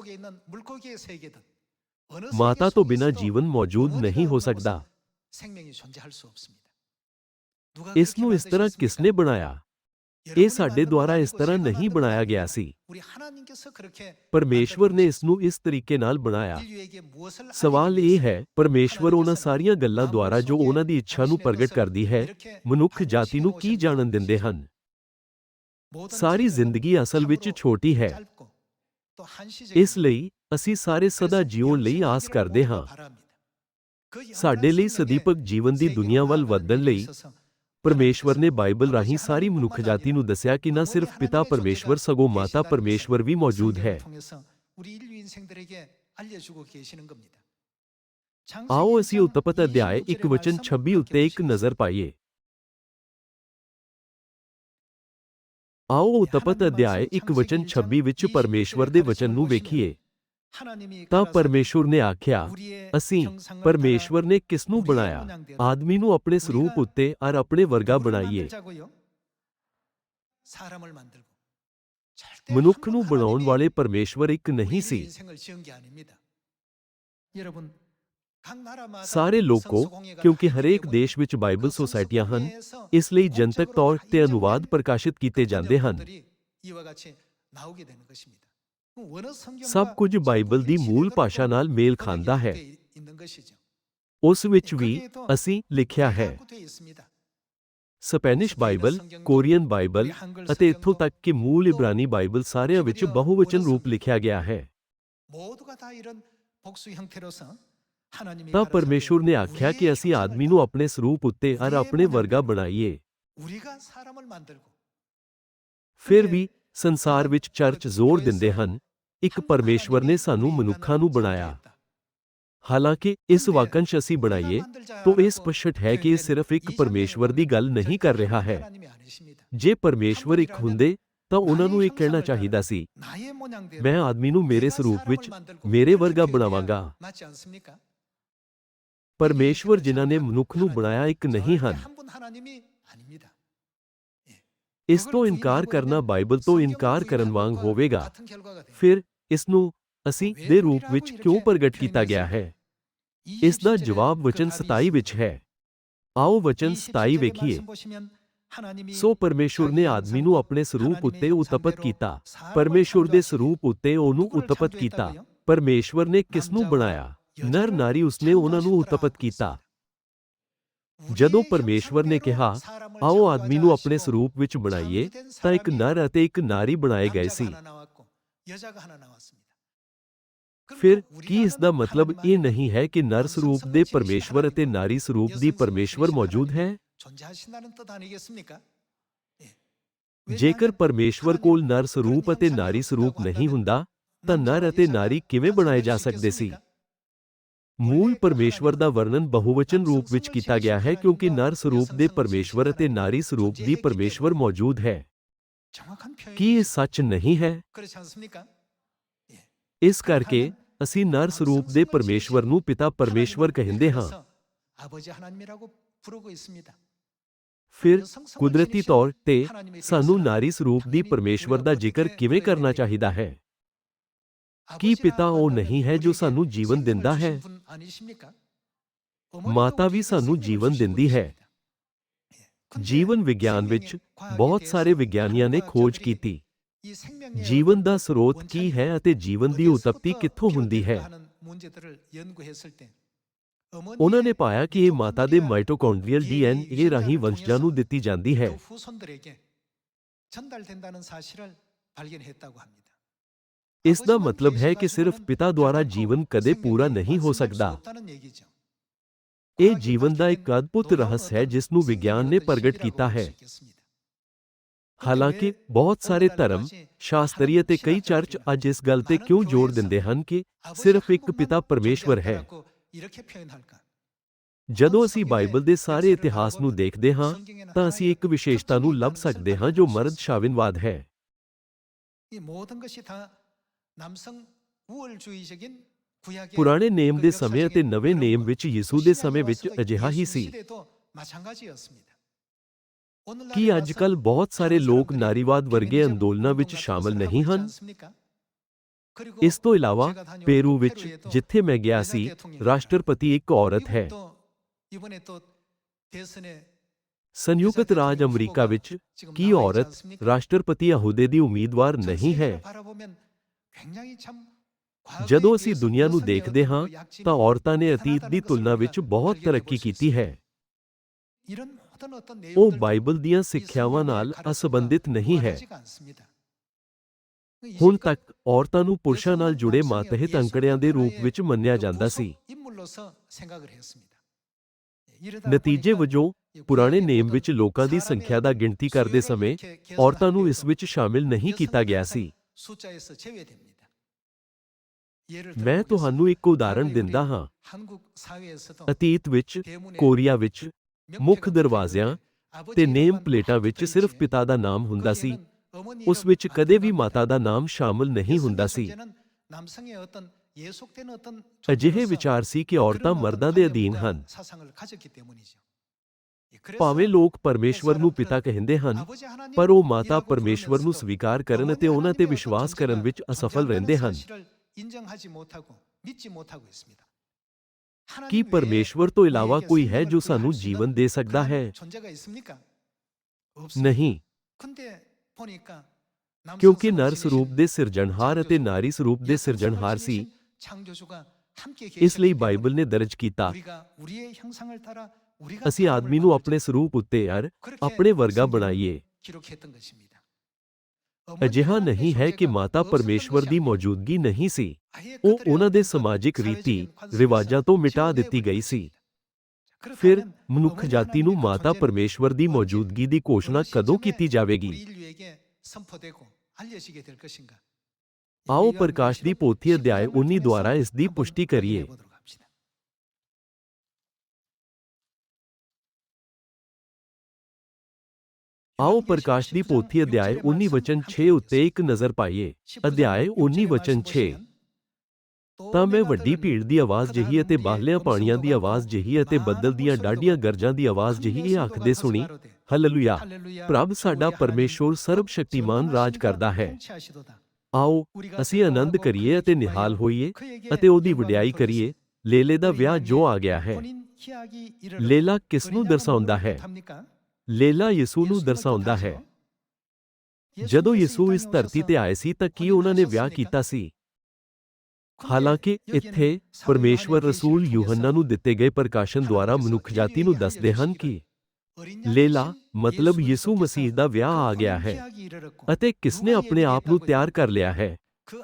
ਮਾਤਾ ਤੋਂ ਬਿਨਾਂ ਜੀਵਨ ਮੌਜੂਦ ਨਹੀਂ ਹੋ ਸਕਦਾ ਇਸ ਨੂੰ ਇਸ ਤਰ੍ਹਾਂ ਕਿਸ ਨੇ ਬਣਾਇਆ ਇਹ ਸਾਡੇ ਦੁਆਰਾ ਇਸ ਤਰ੍ਹਾਂ ਨਹੀਂ ਬਣਾਇਆ ਗਿਆ ਸੀ ਪਰਮੇਸ਼ਵਰ ਨੇ ਇਸ ਨੂੰ ਇਸ ਤਰੀਕੇ ਨਾਲ ਬਣਾਇਆ ਸਵਾਲ ਇਹ ਹੈ ਪਰਮੇਸ਼ਵਰ ਉਹਨਾਂ ਸਾਰੀਆਂ ਗੱਲਾਂ ਦੁਆਰਾ ਜੋ ਉਹਨਾਂ ਦੀ ਇੱਛਾ ਨੂੰ ਪ੍ਰਗਟ ਕਰਦੀ ਹੈ ਮਨੁੱਖ ਜਾਤੀ ਨੂੰ ਕੀ ਜਾਣਨ ਦਿੰਦੇ ਹਨ ਸਾਰੀ ਜ਼ਿੰਦਗੀ ਅਸਲ ਵਿੱਚ ਛੋਟੀ ਹੈ। ਇਸ ਲਈ ਅਸੀਂ ਸਾਰੇ ਸਦਾ ਜਿਉਣ ਲਈ ਆਸ ਕਰਦੇ ਹਾਂ। ਸਾਡੇ ਲਈ ਸਦੀਪਕ ਜੀਵਨ ਦੀ ਦੁਨੀਆ ਵੱਲ ਵਧਣ ਲਈ ਪਰਮੇਸ਼ਵਰ ਨੇ ਬਾਈਬਲ ਰਾਹੀਂ ਸਾਰੀ ਮਨੁੱਖਜਾਤੀ ਨੂੰ ਦੱਸਿਆ ਕਿ ਨਾ ਸਿਰਫ ਪਿਤਾ ਪਰਮੇਸ਼ਵਰ ਸਗੋਂ ਮਾਤਾ ਪਰਮੇਸ਼ਵਰ ਵੀ ਮੌਜੂਦ ਹੈ। ਆਓ ਅਸੀਂ ਉਤਪਤ ਅਧਿਆਇ 1 ਵਚਨ 26 ਉੱਤੇ ਇੱਕ ਨਜ਼ਰ ਪਾਈਏ। ਆਓ ਤਪਤ ਅਧਿਆਇ 1 ਵਚਨ 26 ਵਿੱਚ ਪਰਮੇਸ਼ਵਰ ਦੇ ਵਚਨ ਨੂੰ ਵੇਖੀਏ ਤਾਂ ਪਰਮੇਸ਼ਵਰ ਨੇ ਆਖਿਆ ਅਸੀਂ ਪਰਮੇਸ਼ਵਰ ਨੇ ਕਿਸ ਨੂੰ ਬਣਾਇਆ ਆਦਮੀ ਨੂੰ ਆਪਣੇ ਸਰੂਪ ਉੱਤੇ ਔਰ ਆਪਣੇ ਵਰਗਾ ਬਣਾਈਏ ਮਨੁੱਖ ਨੂੰ ਬਣਾਉਣ ਵਾਲੇ ਪਰਮੇਸ਼ਵਰ ਇੱਕ ਨਹੀਂ ਸੀ ਸਾਰੇ ਲੋਕੋ 성서공예가 ਕਿਉਂਕਿ 있기 ਹਰੇਕ 때문에 ਦੇਸ਼ ਵਿੱਚ ਬਾਈਬਲ 그 ਸੁਸਾਇਟੀਆਂ ਹਨ 성서공예에서 ਇਸ ਲਈ ਜਨਤਕ ਤੌਰ ਤੇ ਅਨੁਵਾਦ ਪ੍ਰਕਾਸ਼ਿਤ ਕੀਤੇ ਜਾਂਦੇ ਹਨ 번역본들이 이와 같이 나오게 되는 것입니다. 그럼 원어 성경과 ਸਭ ਕੁਝ ਬਾਈਬਲ ਦੀ ਮੂਲ ਭਾਸ਼ਾ ਨਾਲ ਮੇਲ ਖਾਂਦਾ ਹੈ 번역이 돼 있는 것이죠. ਉਸ ਵਿੱਚ ਵੀ ਅਸੀਂ ਲਿਖਿਆ ਹੈ 한국에 있습니다. ਸਪੈਨਿਸ਼ ਬਾਈਬਲ ਕੋਰੀਅਨ ਬਾਈਬਲ 우리 한글 ਅਤੇ ਇੱਥੋਂ 성경도 ਤੱਕ ਕਿ ਮੂਲ ਇਬਰਾਨੀ ਬਾਈਬਲ ਸਾਰਿਆਂ ਵਿੱਚ ਬਹੁਵਚਨ ਰੂਪ ਲਿਖਿਆ ਗਿਆ ਹੈ 모두가 다 이런 복수 형태로서 하나님이 ਤਾਂ ਪਰਮੇਸ਼ੁਰ ਨੇ ਆਖਿਆ ਕਿ ਅਸੀਂ ਆਦਮੀ ਨੂੰ ਆਪਣੇ ਸਰੂਪ ਉੱਤੇ ਅਰ ਆਪਣੇ ਵਰਗਾ ਬਣਾਈਏ। ਫਿਰ ਵੀ ਸੰਸਾਰ ਵਿੱਚ ਚਰਚ ਜ਼ੋਰ ਦਿੰਦੇ ਹਨ। ਇੱਕ ਪਰਮੇਸ਼ਵਰ ਨੇ ਸਾਨੂੰ ਮਨੁੱਖਾਂ ਨੂੰ ਬਣਾਇਆ। ਹਾਲਾਂਕਿ ਇਸ ਵਾਕੰਸ਼ ਅਸੀਂ ਬਣਾਈਏ ਤਾਂ ਇਹ ਸਪਸ਼ਟ ਹੈ ਕਿ ਇਹ ਸਿਰਫ ਇੱਕ ਪਰਮੇਸ਼ਵਰ ਦੀ ਗੱਲ ਨਹੀਂ ਕਰ ਰਿਹਾ ਹੈ। ਜੇ ਪਰਮੇਸ਼ਵਰ ਇੱਕ ਹੁੰਦੇ ਤਾਂ ਉਹਨਾਂ ਨੂੰ ਇਹ ਕਹਿਣਾ ਚਾਹੀਦਾ ਸੀ ਮੈਂ ਆਦਮੀ ਨੂੰ ਮੇਰੇ ਸਰੂਪ ਵਿੱਚ ਮੇਰੇ ਵਰਗਾ ਬਣਾਵਾਂਗਾ। ਪਰਮੇਸ਼ਵਰ ਜਿਨ੍ਹਾਂ ਨੇ ਮਨੁੱਖ ਨੂੰ ਬਣਾਇਆ ਇੱਕ ਨਹੀਂ ਹਨ। ਇਸ ਤੋਂ ਇਨਕਾਰ ਕਰਨਾ ਬਾਈਬਲ ਤੋਂ ਇਨਕਾਰ ਕਰਨ ਵਾਂਗ ਹੋਵੇਗਾ ਫਿਰ ਇਸ ਨੂੰ ਅਸੀਂ ਦੇ ਰੂਪ ਵਿੱਚ ਕਿਉਂ ਪ੍ਰਗਟ ਕੀਤਾ ਗਿਆ ਹੈ ਇਸ ਦਾ ਜਵਾਬ ਵਚਨ 27 ਵਿੱਚ ਹੈ ਆਓ ਵਚਨ 27 ਵੇਖੀਏ ਸੋ ਪਰਮੇਸ਼ੁਰ ਨੇ ਆਦਮੀ ਨੂੰ ਆਪਣੇ ਸਰੂਪ ਉੱਤੇ ਉਤਪਤ ਕੀਤਾ ਪਰਮੇਸ਼ੁਰ ਦੇ ਸਰੂਪ ਉੱਤੇ ਉਹਨੂੰ ਉਤਪਤ ਕੀਤਾ ਪਰਮੇਸ਼ਵਰ ਨੇ ਕਿਸ ਨੂੰ ਬਣਾਇਆ ਨਰ ਨਾਰੀ ਉਸਨੇ ਉਹਨਾਂ ਨੂੰ ਉਤਪਤ ਕੀਤਾ। ਜਦੋਂ ਪਰਮੇਸ਼ਵਰ ਨੇ ਕਿਹਾ, ਆਓ ਆਦਮੀ ਨੂੰ ਆਪਣੇ ਸਰੂਪ ਵਿੱਚ ਬਣਾਈਏ, ਤਾਂ ਇੱਕ ਨਰ ਅਤੇ ਇੱਕ ਨਾਰੀ ਬਣਾਏ ਗਏ ਸੀ। ਫਿਰ ਕੀ ਇਸ ਦਾ ਮਤਲਬ ਇਹ ਨਹੀਂ ਹੈ ਕਿ ਨਰ ਸਰੂਪ ਦੇ ਪਰਮੇਸ਼ਵਰ ਅਤੇ ਨਾਰੀ ਸਰੂਪ ਦੀ ਪਰਮੇਸ਼ਵਰ ਮੌਜੂਦ ਹੈ? ਜੇਕਰ ਪਰਮੇਸ਼ਵਰ ਕੋਲ ਨਰ ਸਰੂਪ ਅਤੇ ਨਾਰੀ ਸਰੂਪ ਨਹੀਂ ਹੁੰਦਾ, ਤਾਂ ਨਰ ਅਤੇ ਨਾਰੀ ਕਿਵੇਂ ਬਣਾਏ ਜਾ ਸਕਦੇ ਸੀ? ਮੂਲ ਪਰਮੇਸ਼ਵਰ ਦਾ ਵਰਣਨ ਬਹੁਵਚਨ ਰੂਪ ਵਿੱਚ ਕੀਤਾ ਗਿਆ ਹੈ ਕਿਉਂਕਿ ਨਰ ਸਰੂਪ ਦੇ ਪਰਮੇਸ਼ਵਰ ਅਤੇ ਨਾਰੀ ਸਰੂਪ ਦੀ ਪਰਮੇਸ਼ਵਰ ਮੌਜੂਦ ਹੈ। ਕੀ ਇਹ ਸੱਚ ਨਹੀਂ ਹੈ? ਇਸ ਕਰਕੇ ਅਸੀਂ ਨਰ ਸਰੂਪ ਦੇ ਪਰਮੇਸ਼ਵਰ ਨੂੰ ਪਿਤਾ ਪਰਮੇਸ਼ਵਰ ਕਹਿੰਦੇ ਹਾਂ। ਫਿਰ ਕੁਦਰਤੀ ਤੌਰ ਤੇ ਸਾਨੂੰ ਨਾਰੀ ਸਰੂਪ ਦੀ ਪਰਮੇਸ਼ਵਰ ਦਾ ਜ਼ਿਕਰ ਕਿਵੇਂ ਕਰਨਾ ਚਾਹੀਦਾ ਹੈ? ਕੀ ਪਿਤਾ ਉਹ ਨਹੀਂ ਹੈ ਜੋ ਸਾਨੂੰ ਜੀਵਨ ਦਿੰਦਾ ਹੈ? ਮਾਤਾ ਵੀ ਸਾਨੂੰ ਜੀਵਨ ਦਿੰਦੀ ਹੈ। ਜੀਵਨ ਵਿਗਿਆਨ ਵਿੱਚ ਬਹੁਤ ਸਾਰੇ ਵਿਗਿਆਨੀਆਂ ਨੇ ਖੋਜ ਕੀਤੀ। ਜੀਵਨ ਦਾ ਸਰੋਤ ਕੀ ਹੈ ਅਤੇ ਜੀਵਨ ਦੀ ਉਤਪਤੀ ਕਿੱਥੋਂ ਹੁੰਦੀ ਹੈ? ਉਹਨਾਂ ਨੇ ਪਾਇਆ ਕਿ ਇਹ ਮਾਤਾ ਦੇ ਮਾਈਟੋਕੌਂਡਰੀਅਲ ਡੀਐਨਏ ਰਾਹੀਂ ਵੰਸ਼ਜਾਂ ਨੂੰ ਦਿੱਤੀ ਜਾਂਦੀ ਹੈ। ਇਸ ਦਾ ਮਤਲਬ ਹੈ ਕਿ ਸਿਰਫ ਪਿਤਾ ਦੁਆਰਾ ਜੀਵਨ ਕਦੇ ਪੂਰਾ ਨਹੀਂ ਹੋ ਸਕਦਾ। ਇਹ ਜੀਵਨ ਦਾ ਇੱਕ ਅਦਭੁਤ ਰਹੱਸ ਹੈ, ਜਿਸ ਨੂੰ ਵਿਗਿਆਨ ਨੇ ਪ੍ਰਗਟ ਕੀਤਾ ਹੈ। ਹਾਲਾਂਕਿ, ਬਹੁਤ ਸਾਰੇ ਧਰਮ, ਸ਼ਾਸਤਰੀ ਅਤੇ ਕਈ ਚਰਚ ਅੱਜ ਇਸ ਗੱਲ ਤੇ ਕਿਉਂ ਜ਼ੋਰ ਦਿੰਦੇ ਹਨ ਕਿ ਸਿਰਫ ਇੱਕ ਪਿਤਾ ਪਰਮੇਸ਼ਵਰ ਹੈ? ਜਦੋਂ ਅਸੀਂ ਬਾਈਬਲ ਦੇ ਸਾਰੇ ਇਤਿਹਾਸ ਨੂੰ ਦੇਖਦੇ ਹਾਂ, ਤਾਂ ਅਸੀਂ ਇੱਕ ਵਿਸ਼ੇਸ਼ਤਾ ਨੂੰ ਲੱਭ ਸਕਦੇ ਹਾਂ ਜੋ ਮਰਦ ਸ਼ਾਵਿਨਵਾਦ ਹੈ। ਪੁਰਾਣੇ ਨੇਮ ਦੇ ਸਮੇਂ ਅਤੇ ਨਵੇਂ ਨੇਮ ਵਿੱਚ ਯਿਸੂ ਦੇ ਸਮੇਂ ਵਿੱਚ ਅਜਿਹਾ ਹੀ ਸੀ ਕੀ ਅੱਜ ਕੱਲ ਬਹੁਤ ਸਾਰੇ ਲੋਕ ਨਾਰੀਵਾਦ ਵਰਗੇ ਅੰਦੋਲਨਾਂ ਵਿੱਚ ਸ਼ਾਮਲ ਨਹੀਂ ਹਨ ਇਸ ਤੋਂ ਇਲਾਵਾ ਪੇਰੂ ਵਿੱਚ ਜਿੱਥੇ ਮੈਂ ਗਿਆ ਸੀ ਰਾਸ਼ਟਰਪਤੀ ਇੱਕ ਔਰਤ ਹੈ ਸੰਯੁਕਤ ਰਾਜ ਅਮਰੀਕਾ ਵਿੱਚ ਕੀ ਔਰਤ ਰਾਸ਼ਟਰਪਤੀ ਅਹੁਦੇ ਦੀ ਉਮੀਦਵਾਰ ਨਹੀਂ ਹੈ ਜਦੋਂ ਅਸੀਂ ਦੁਨੀਆ ਨੂੰ ਦੇਖਦੇ ਹਾਂ ਤਾਂ ਔਰਤਾਂ ਨੇ ਅਤੀਤ ਦੀ ਤੁਲਨਾ ਵਿੱਚ ਬਹੁਤ ਤਰੱਕੀ ਕੀਤੀ ਹੈ। ਉਹ ਬਾਈਬਲ ਦੀਆਂ ਸਿੱਖਿਆਵਾਂ ਨਾਲ ਅਸੰਬੰਧਿਤ ਨਹੀਂ ਹੈ। ਹੁਣ ਤੱਕ ਔਰਤਾਂ ਨੂੰ ਪੁਰਸ਼ਾਂ ਨਾਲ ਜੁੜੇ ਮਾਤਹਿਤ ਅੰਕੜਿਆਂ ਦੇ ਰੂਪ ਵਿੱਚ ਮੰਨਿਆ ਜਾਂਦਾ ਸੀ। ਨਤੀਜੇ ਵਜੋਂ ਪੁਰਾਣੇ ਨੇਮ ਵਿੱਚ ਲੋਕਾਂ ਦੀ ਸੰਖਿਆ ਦਾ ਗਿਣਤੀ ਕਰਦੇ ਸਮੇਂ ਔਰਤਾਂ ਨੂੰ ਇਸ ਵਿੱਚ ਸ਼ਾਮਿਲ ਨਹੀਂ ਕੀਤਾ ਗਿਆ ਸੀ। ਮੈਂ ਤੁਹਾਨੂੰ ਇੱਕ ਉਦਾਹਰਣ ਦਿੰਦਾ ਹਾਂ ਅਤੀਤ ਵਿੱਚ ਕੋਰੀਆ ਵਿੱਚ ਮੁੱਖ ਦਰਵਾਜ਼ਿਆਂ ਤੇ ਨੇਮ ਪਲੇਟਾਂ ਵਿੱਚ ਸਿਰਫ ਪਿਤਾ ਦਾ ਨਾਮ ਹੁੰਦਾ ਸੀ ਉਸ ਵਿੱਚ ਕਦੇ ਵੀ ਮਾਤਾ ਦਾ ਨਾਮ ਸ਼ਾਮਲ ਨਹੀਂ ਹੁੰਦਾ ਸੀ ਅਜਿਹੇ ਵਿਚਾਰ ਸੀ ਕਿ ਔਰਤਾਂ ਮਰਦਾਂ ਦੇ ਅਧੀਨ ਹਨ ਭਾਵੇਂ ਲੋਕ ਪਰਮੇਸ਼ਵਰ ਨੂੰ ਪਿਤਾ ਕਹਿੰਦੇ ਹਨ ਪਰ ਉਹ ਮਾਤਾ ਪਰਮੇਸ਼ਵਰ ਨੂੰ ਸਵੀਕਾਰ ਕਰਨ ਅਤੇ ਉਹਨਾਂ ਤੇ ਵਿਸ਼ਵਾਸ ਕਰਨ ਵਿੱਚ ਅਸਫਲ ਰਹਿੰਦੇ ਹਨ। ਕੀ ਪਰਮੇਸ਼ਵਰ ਤੋਂ ਇਲਾਵਾ ਕੋਈ ਹੈ ਜੋ ਸਾਨੂੰ ਜੀਵਨ ਦੇ ਸਕਦਾ ਹੈ? ਨਹੀਂ। ਕਿਉਂਕਿ ਨਰ ਸਰੂਪ ਦੇ ਸਿਰਜਣਹਾਰ ਅਤੇ ਨਾਰੀ ਸਰੂਪ ਦੇ ਸਿਰਜਣਹਾਰ ਸੀ। ਇਸ ਲਈ ਬਾਈਬਲ ਨੇ ਦਰਜ ਕੀਤਾ। ਅਸੀਂ ਆਦਮੀ ਨੂੰ ਆਪਣੇ ਸਰੂਪ ਉੱਤੇ ਯਾਰ ਆਪਣੇ ਵਰਗਾ ਬਣਾਈਏ। ਅਜਿਹਾ ਨਹੀਂ ਹੈ ਕਿ ਮਾਤਾ ਪਰਮੇਸ਼ਵਰ ਦੀ ਮੌਜੂਦਗੀ ਨਹੀਂ ਸੀ। ਉਹ ਉਹਨਾਂ ਦੇ ਸਮਾਜਿਕ ਰੀਤੀ ਰਿਵਾਜਾਂ ਤੋਂ ਮਿਟਾ ਦਿੱਤੀ ਗਈ ਸੀ। ਫਿਰ ਮਨੁੱਖ ਜਾਤੀ ਨੂੰ ਮਾਤਾ ਪਰਮੇਸ਼ਵਰ ਦੀ ਮੌਜੂਦਗੀ ਦੀ ਘੋਸ਼ਣਾ ਕਦੋਂ ਕੀਤੀ ਜਾਵੇਗੀ? ਆਓ ਪ੍ਰਕਾਸ਼ ਦੀ ਪੋਥੀ ਅਧਿਆਇ 19 ਦੁਆਰਾ ਇਸ ਦੀ ਪੁਸ਼ਟੀ ਕਰੀਏ। ਆਓ ਪ੍ਰਕਾਸ਼ ਦੀ ਪੋਥੀ ਅਧਿਆਇ 19 ਵਚਨ 6 ਉੱਤੇ ਇੱਕ ਨਜ਼ਰ ਪਾਈਏ ਅਧਿਆਇ 19 ਵਚਨ 6 ਤਾਂ ਮੈਂ ਵੱਡੀ ਭੀੜ ਦੀ ਆਵਾਜ਼ ਜਿਹੀ ਅਤੇ ਬਾਹਲਿਆਂ ਪਾਣੀਆਂ ਦੀ ਆਵਾਜ਼ ਜਿਹੀ ਅਤੇ ਬੱਦਲ ਦੀਆਂ ਡਾਢੀਆਂ ਗਰਜਾਂ ਦੀ ਆਵਾਜ਼ ਜਿਹੀ ਇਹ ਆਖਦੇ ਸੁਣੀ ਹਲੇਲੂਇਆ ਪ੍ਰਭ ਸਾਡਾ ਪਰਮੇਸ਼ਵਰ ਸਰਬ ਸ਼ਕਤੀਮਾਨ ਰਾਜ ਕਰਦਾ ਹੈ ਆਓ ਅਸੀਂ ਆਨੰਦ ਕਰੀਏ ਅਤੇ ਨਿਹਾਲ ਹੋਈਏ ਅਤੇ ਉਹਦੀ ਵਡਿਆਈ ਕਰੀਏ ਲੇਲੇ ਦਾ ਵਿਆਹ ਜੋ ਆ ਗਿਆ ਹੈ ਲੇਲਾ ਕਿਸ ਨੂੰ ਦਰਸਾਉਂਦਾ ਹੈ ਲੇਲਾ ਯਿਸੂ ਨੂੰ ਦਰਸਾਉਂਦਾ ਹੈ। ਜਦੋਂ ਯਿਸੂ ਇਸ ਧਰਤੀ ਤੇ ਆਏ ਸੀ ਤਾਂ ਕੀ ਉਹਨਾਂ ਨੇ ਵਿਆਹ ਕੀਤਾ ਸੀ? ਹਾਲਾਂਕਿ ਇੱਥੇ ਪਰਮੇਸ਼ਵਰ ਰਸੂਲ ਯੂਹੰਨਾ ਨੂੰ ਦਿੱਤੇ ਗਏ ਪ੍ਰਕਾਸ਼ਨ ਦੁਆਰਾ ਮਨੁੱਖਜਾਤੀ ਨੂੰ ਦੱਸਦੇ ਹਨ ਕਿ ਲੇਲਾ ਮਤਲਬ ਯਿਸੂ ਮਸੀਹ ਦਾ ਵਿਆਹ ਆ ਗਿਆ ਹੈ ਅਤੇ ਕਿਸਨੇ ਆਪਣੇ ਆਪ ਨੂੰ ਤਿਆਰ ਕਰ ਲਿਆ ਹੈ।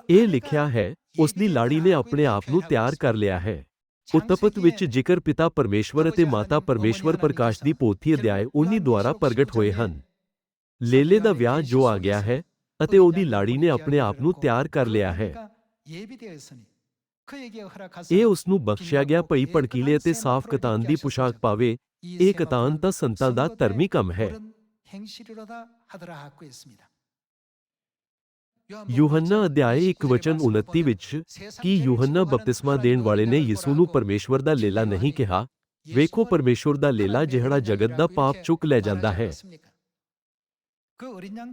ਇਹ ਲਿਖਿਆ ਹੈ ਉਸ ਦੀ ਲਾੜੀ ਨੇ ਆਪਣੇ ਆਪ ਨੂੰ ਤਿਆਰ ਕਰ ਲਿਆ ਹੈ। ਉਤਪਤ ਵਿੱਚ ਜ਼ਿਕਰ ਪਿਤਾ ਪਰਮੇਸ਼ਵਰ ਅਤੇ ਮਾਤਾ ਪਰਮੇਸ਼ਵਰ ਪ੍ਰਕਾਸ਼ ਦੀ ਪੋਥੀ ਅਧਿਆਇ 19 ਦੁਆਰਾ ਪ੍ਰਗਟ ਹੋਏ ਹਨ। ਲੇਲੇ ਦਾ ਵਿਆਹ ਜੋ ਆ ਗਿਆ ਹੈ ਅਤੇ ਉਹਦੀ ਲਾੜੀ ਨੇ ਆਪਣੇ ਆਪ ਨੂੰ ਤਿਆਰ ਕਰ ਲਿਆ ਹੈ। ਇਹ ਉਸ ਨੂੰ ਬਖਸ਼ਿਆ ਗਿਆ ਭਈ ਭੜਕੀਲੇ ਅਤੇ ਸਾਫ਼ ਕਤਾਨ ਦੀ ਪੁਸ਼ਾਕ ਪਾਵੇ। ਇਹ ਕਤਾਨ ਤਾਂ ਸੰਤਾਂ ਦਾ ਧਰਮੀ ਕੰਮ ਹੈ। ਯੂਹੰਨਾ ਅਧਿਆਇ 1 ਵਚਨ 29 ਵਿੱਚ ਕਿ ਯੂਹੰਨਾ ਬਪਤਿਸਮਾ ਦੇਣ ਵਾਲੇ ਨੇ ਯਿਸੂ ਨੂੰ ਪਰਮੇਸ਼ਵਰ ਦਾ ਲੇਲਾ ਨਹੀਂ ਕਿਹਾ। ਵੇਖੋ ਪਰਮੇਸ਼ਵਰ ਦਾ ਲੇਲਾ ਜਿਹੜਾ ਜਗਤ ਦਾ ਪਾਪ ਚੁੱਕ ਲੈ ਜਾਂਦਾ ਹੈ।